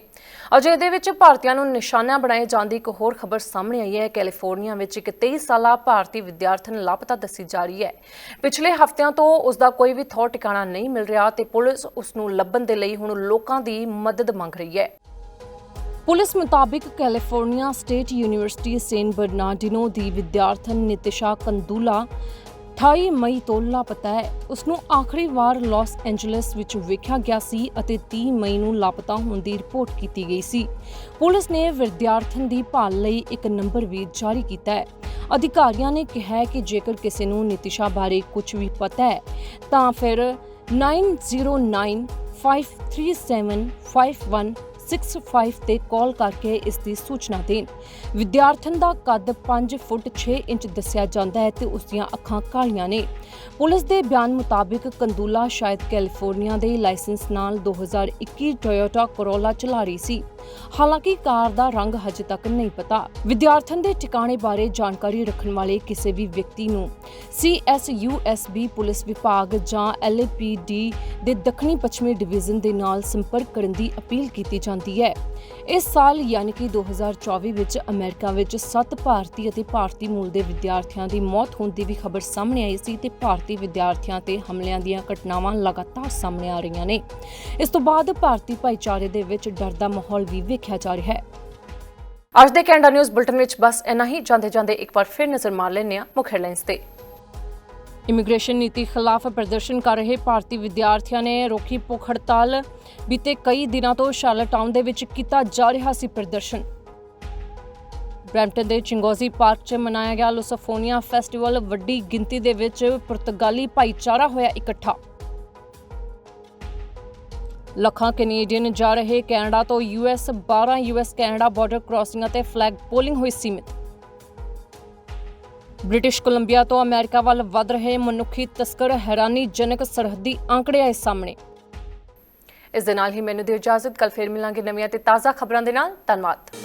ਅਜੇ ਦੇ ਵਿੱਚ ਭਾਰਤੀਆਂ ਨੂੰ ਨਿਸ਼ਾਨਾ ਬਣਾਏ ਜਾਣ ਦੀ ਇੱਕ ਹੋਰ ਖਬਰ ਸਾਹਮਣੇ ਆਈ ਹੈ। ਕੈਲੀਫੋਰਨੀਆ ਵਿੱਚ ਇੱਕ 23 ਸਾਲਾ ਭਾਰਤੀ ਵਿਦਿਆਰਥਣ ਲਾਪਤਾ ਦੱਸੀ ਜਾ ਰਹੀ ਹੈ। ਪਿਛਲੇ ਹਫ਼ਤਿਆਂ ਤੋਂ ਉਸ ਦਾ ਕੋਈ ਵੀ ਥੌ ਟਿਕਾਣਾ ਨਹੀਂ ਮਿਲ ਰਿਹਾ ਤੇ ਪੁਲਿਸ ਉਸ ਨੂੰ ਲੱਭਣ ਦੇ ਲਈ ਹੁਣ ਲੋਕਾਂ ਦੀ ਮਦਦ ਮੰਗ ਰਹੀ ਹੈ। ਪੁਲਿਸ ਮੁਤਾਬਿਕ California State University San Bernardino ਦੀ ਵਿਦਿਆਰਥਣ ਨਿਤਿਸ਼ਾ ਕੰਦੂਲਾ 28 ਮਈ ਤੋਂ ਲਾਪਤਾ ਹੈ। ਉਸ ਨੂੰ ਆਖਰੀ ਵਾਰ ਲਾਸ ਐਂਜਲਸ ਵਿੱਚ ਵੇਖਿਆ ਗਿਆ ਸੀ ਅਤੇ 30 ਮਈ ਨੂੰ ਲਾਪਤਾ ਹੋਣ ਦੀ ਰਿਪੋਰਟ ਕੀਤੀ ਗਈ ਸੀ। ਪੁਲਿਸ ਨੇ ਵਿਦਿਆਰਥਣ ਦੀ ਭਾਲ ਲਈ ਇੱਕ ਨੰਬਰ ਵੀ ਜਾਰੀ ਕੀਤਾ ਹੈ। ਅਧਿਕਾਰੀਆਂ ਨੇ ਕਿਹਾ ਕਿ ਜੇਕਰ ਕਿਸੇ ਨੂੰ ਨਿਤਿਸ਼ਾ ਬਾਰੇ ਕੁਝ ਵੀ ਪਤਾ ਹੈ, ਤਾਂ ਫਿਰ 9095375165 ਤੇ ਕਾਲ ਕਰਕੇ ਇਸ ਦੀ ਸੂਚਨਾ ਦੇਣ। ਵਿਦਿਆਰਥਣ ਦਾ ਕੱਦ 5 ਫੁੱਟ 6 ਇੰਚ ਦੱਸਿਆ ਜਾਂਦਾ ਹੈ ਤੇ ਉਸ ਦੀਆਂ ਅੱਖਾਂ ਕਾਲੀਆਂ ਨੇ। ਪੁਲਿਸ ਦੇ ਬਿਆਨ ਮੁਤਾਬਿਕ ਕੰਦੂਲਾ ਸ਼ਾਇਦ ਕੈਲੀਫੋਰਨੀਆ ਦੇ ਲਾਇਸੈਂਸ ਨਾਲ 2021 ਟੋਯੋਟਾ ਕਰੋਲਾ ਚਲਾ ਰਹੀ ਸੀ। ਹਾਲਾਂਕਿ ਕਾਰ ਦਾ ਰੰਗ ਹਜੇ ਤੱਕ ਨਹੀਂ ਪਤਾ। ਵਿਦਿਆਰਥਣ ਦੇ ਠਿਕਾਣੇ ਬਾਰੇ ਜਾਣਕਾਰੀ ਰੱਖਣ ਵਾਲੇ ਕਿਸੇ ਵੀ ਵਿਅਕਤੀ ਨੂੰ CSUSB ਪੁਲਿਸ ਵਿਭਾਗ ਜਾਂ LAPD ਦੇ ਦੱਖਣੀ ਪੱਛਮੀ ਡਿਵੀਜ਼ਨ ਦੇ ਨਾਲ ਸੰਪਰਕ ਕਰਨ ਦੀ ਅਪੀਲ ਕੀਤੀ ਜਾਂਦੀ ਹੈ। ਇਸ ਸਾਲ ਯਾਨੀ ਕਿ 2024 ਵਿੱਚ ਅਮਰੀਕਾ ਵਿੱਚ 7 ਭਾਰਤੀ ਅਤੇ ਭਾਰਤੀ ਮੂਲ ਦੇ ਵਿਦਿਆਰਥੀਆਂ ਦੀ ਮੌਤ ਹੋਣ ਦੀ ਵੀ ਖਬਰ ਸਾਹਮਣੇ ਆਈ ਸੀ ਤੇ ਭਾਰਤੀ ਵਿਦਿਆਰਥੀਆਂ ਤੇ ਹਮਲਿਆਂ ਦੀਆਂ ਘਟਨਾਵਾਂ ਲਗਾਤਾਰ ਸਾਹਮਣੇ ਆ ਰਹੀਆਂ ਨੇ। ਇਸ ਤੋਂ ਬਾਅਦ ਭਾਰਤੀ ਭਾਈਚਾਰੇ ਦੇ ਵਿੱਚ ਡਰ ਦਾ ਮਾਹੌਲ ਵੀ ਵੇਖਿਆ ਜਾ ਰਿਹਾ ਹੈ। ਅੱਜ ਦੇ ਕੈਨੇਡਾ ਨਿਊਜ਼ ਬੁਲਟਨ ਵਿੱਚ ਬਸ ਇੰਨਾ ਹੀ। ਜਾਂਦੇ ਜਾਂਦੇ ਇੱਕ ਵਾਰ ਫਿਰ ਨਜ਼ਰ ਮਾਰ ਲੈਂਦੇ ਹਾਂ ਮੁੱਖ ਹੈਡਲਾਈਨਸ ਤੇ। ਇਮੀਗ੍ਰੇਸ਼ਨ ਨੀਤੀ ਖਿਲਾਫ ਪ੍ਰਦਰਸ਼ਨ ਕਰ ਰਹੇ ਭਾਰਤੀ ਵਿਦਿਆਰਥੀਆਂ ਨੇ ਰੋਕੀ ਭੁੱਖ ਹੜਤਾਲ। ਬੀਤੇ ਕਈ ਦਿਨਾਂ ਤੋਂ ਸ਼ਾਰਲਟਾਊਨ ਦੇ ਵਿੱਚ ਕੀਤਾ ਜਾ ਰਿਹਾ ਸੀ ਪ੍ਰਦਰਸ਼ਨ। ਬਰੈਂਪਟਨ ਦੇ ਚਿੰਗੋਜ਼ੀ ਪਾਰਕ 'ਚ ਮਨਾਇਆ ਗਿਆ ਲੁਸਫੋਨੀਆ ਫੈਸਟੀਵਲ। ਵੱਡੀ ਗਿਣਤੀ ਦੇ ਵਿੱਚ ਪੁਰਤਗਾਲੀ ਭਾਈਚਾਰਾ ਹੋਇਆ ਇਕੱਠਾ। ਲੱਖਾਂ ਕੈਨੇਡੀਅਨ ਜਾ ਰਹੇ ਕੈਨੇਡਾ ਤੋਂ ਯੂਐਸ 12 ਯੂਐਸ ਕੈਨੇਡਾ ਬਾਰਡਰ ਕ੍ਰਾਸਿੰਗਾਂ ਅਤੇ ਫਲੈਗ ਪੋਲਿੰਗ ਹੋਈ ਸੀਮਿਤ। ਬ੍ਰਿਟਿਸ਼ ਕੋਲੰਬੀਆ ਤੋਂ ਅਮਰੀਕਾ ਵੱਲ ਵੱਧ ਰਹੇ ਮਨੁੱਖੀ ਤਸਕਰ ਹੈਰਾਨੀਜਨਕ ਸਰਹੱਦੀ ਆંકੜੇ ਆਏ ਸਾਹਮਣੇ। ਇਸ ਦੇ ਨਾਲ ਹੀ ਮੈਨੂੰ ਦਿਓ ਇਜਾਜ਼ਤ ਕੱਲ ਫੇਰ ਮਿਲਾਂਗੇ ਨਵੀਆਂ ਤੇ ਤਾਜ਼ਾ ਖਬਰਾਂ ਦੇ ਨਾਲ। ਧੰਨਵਾਦ।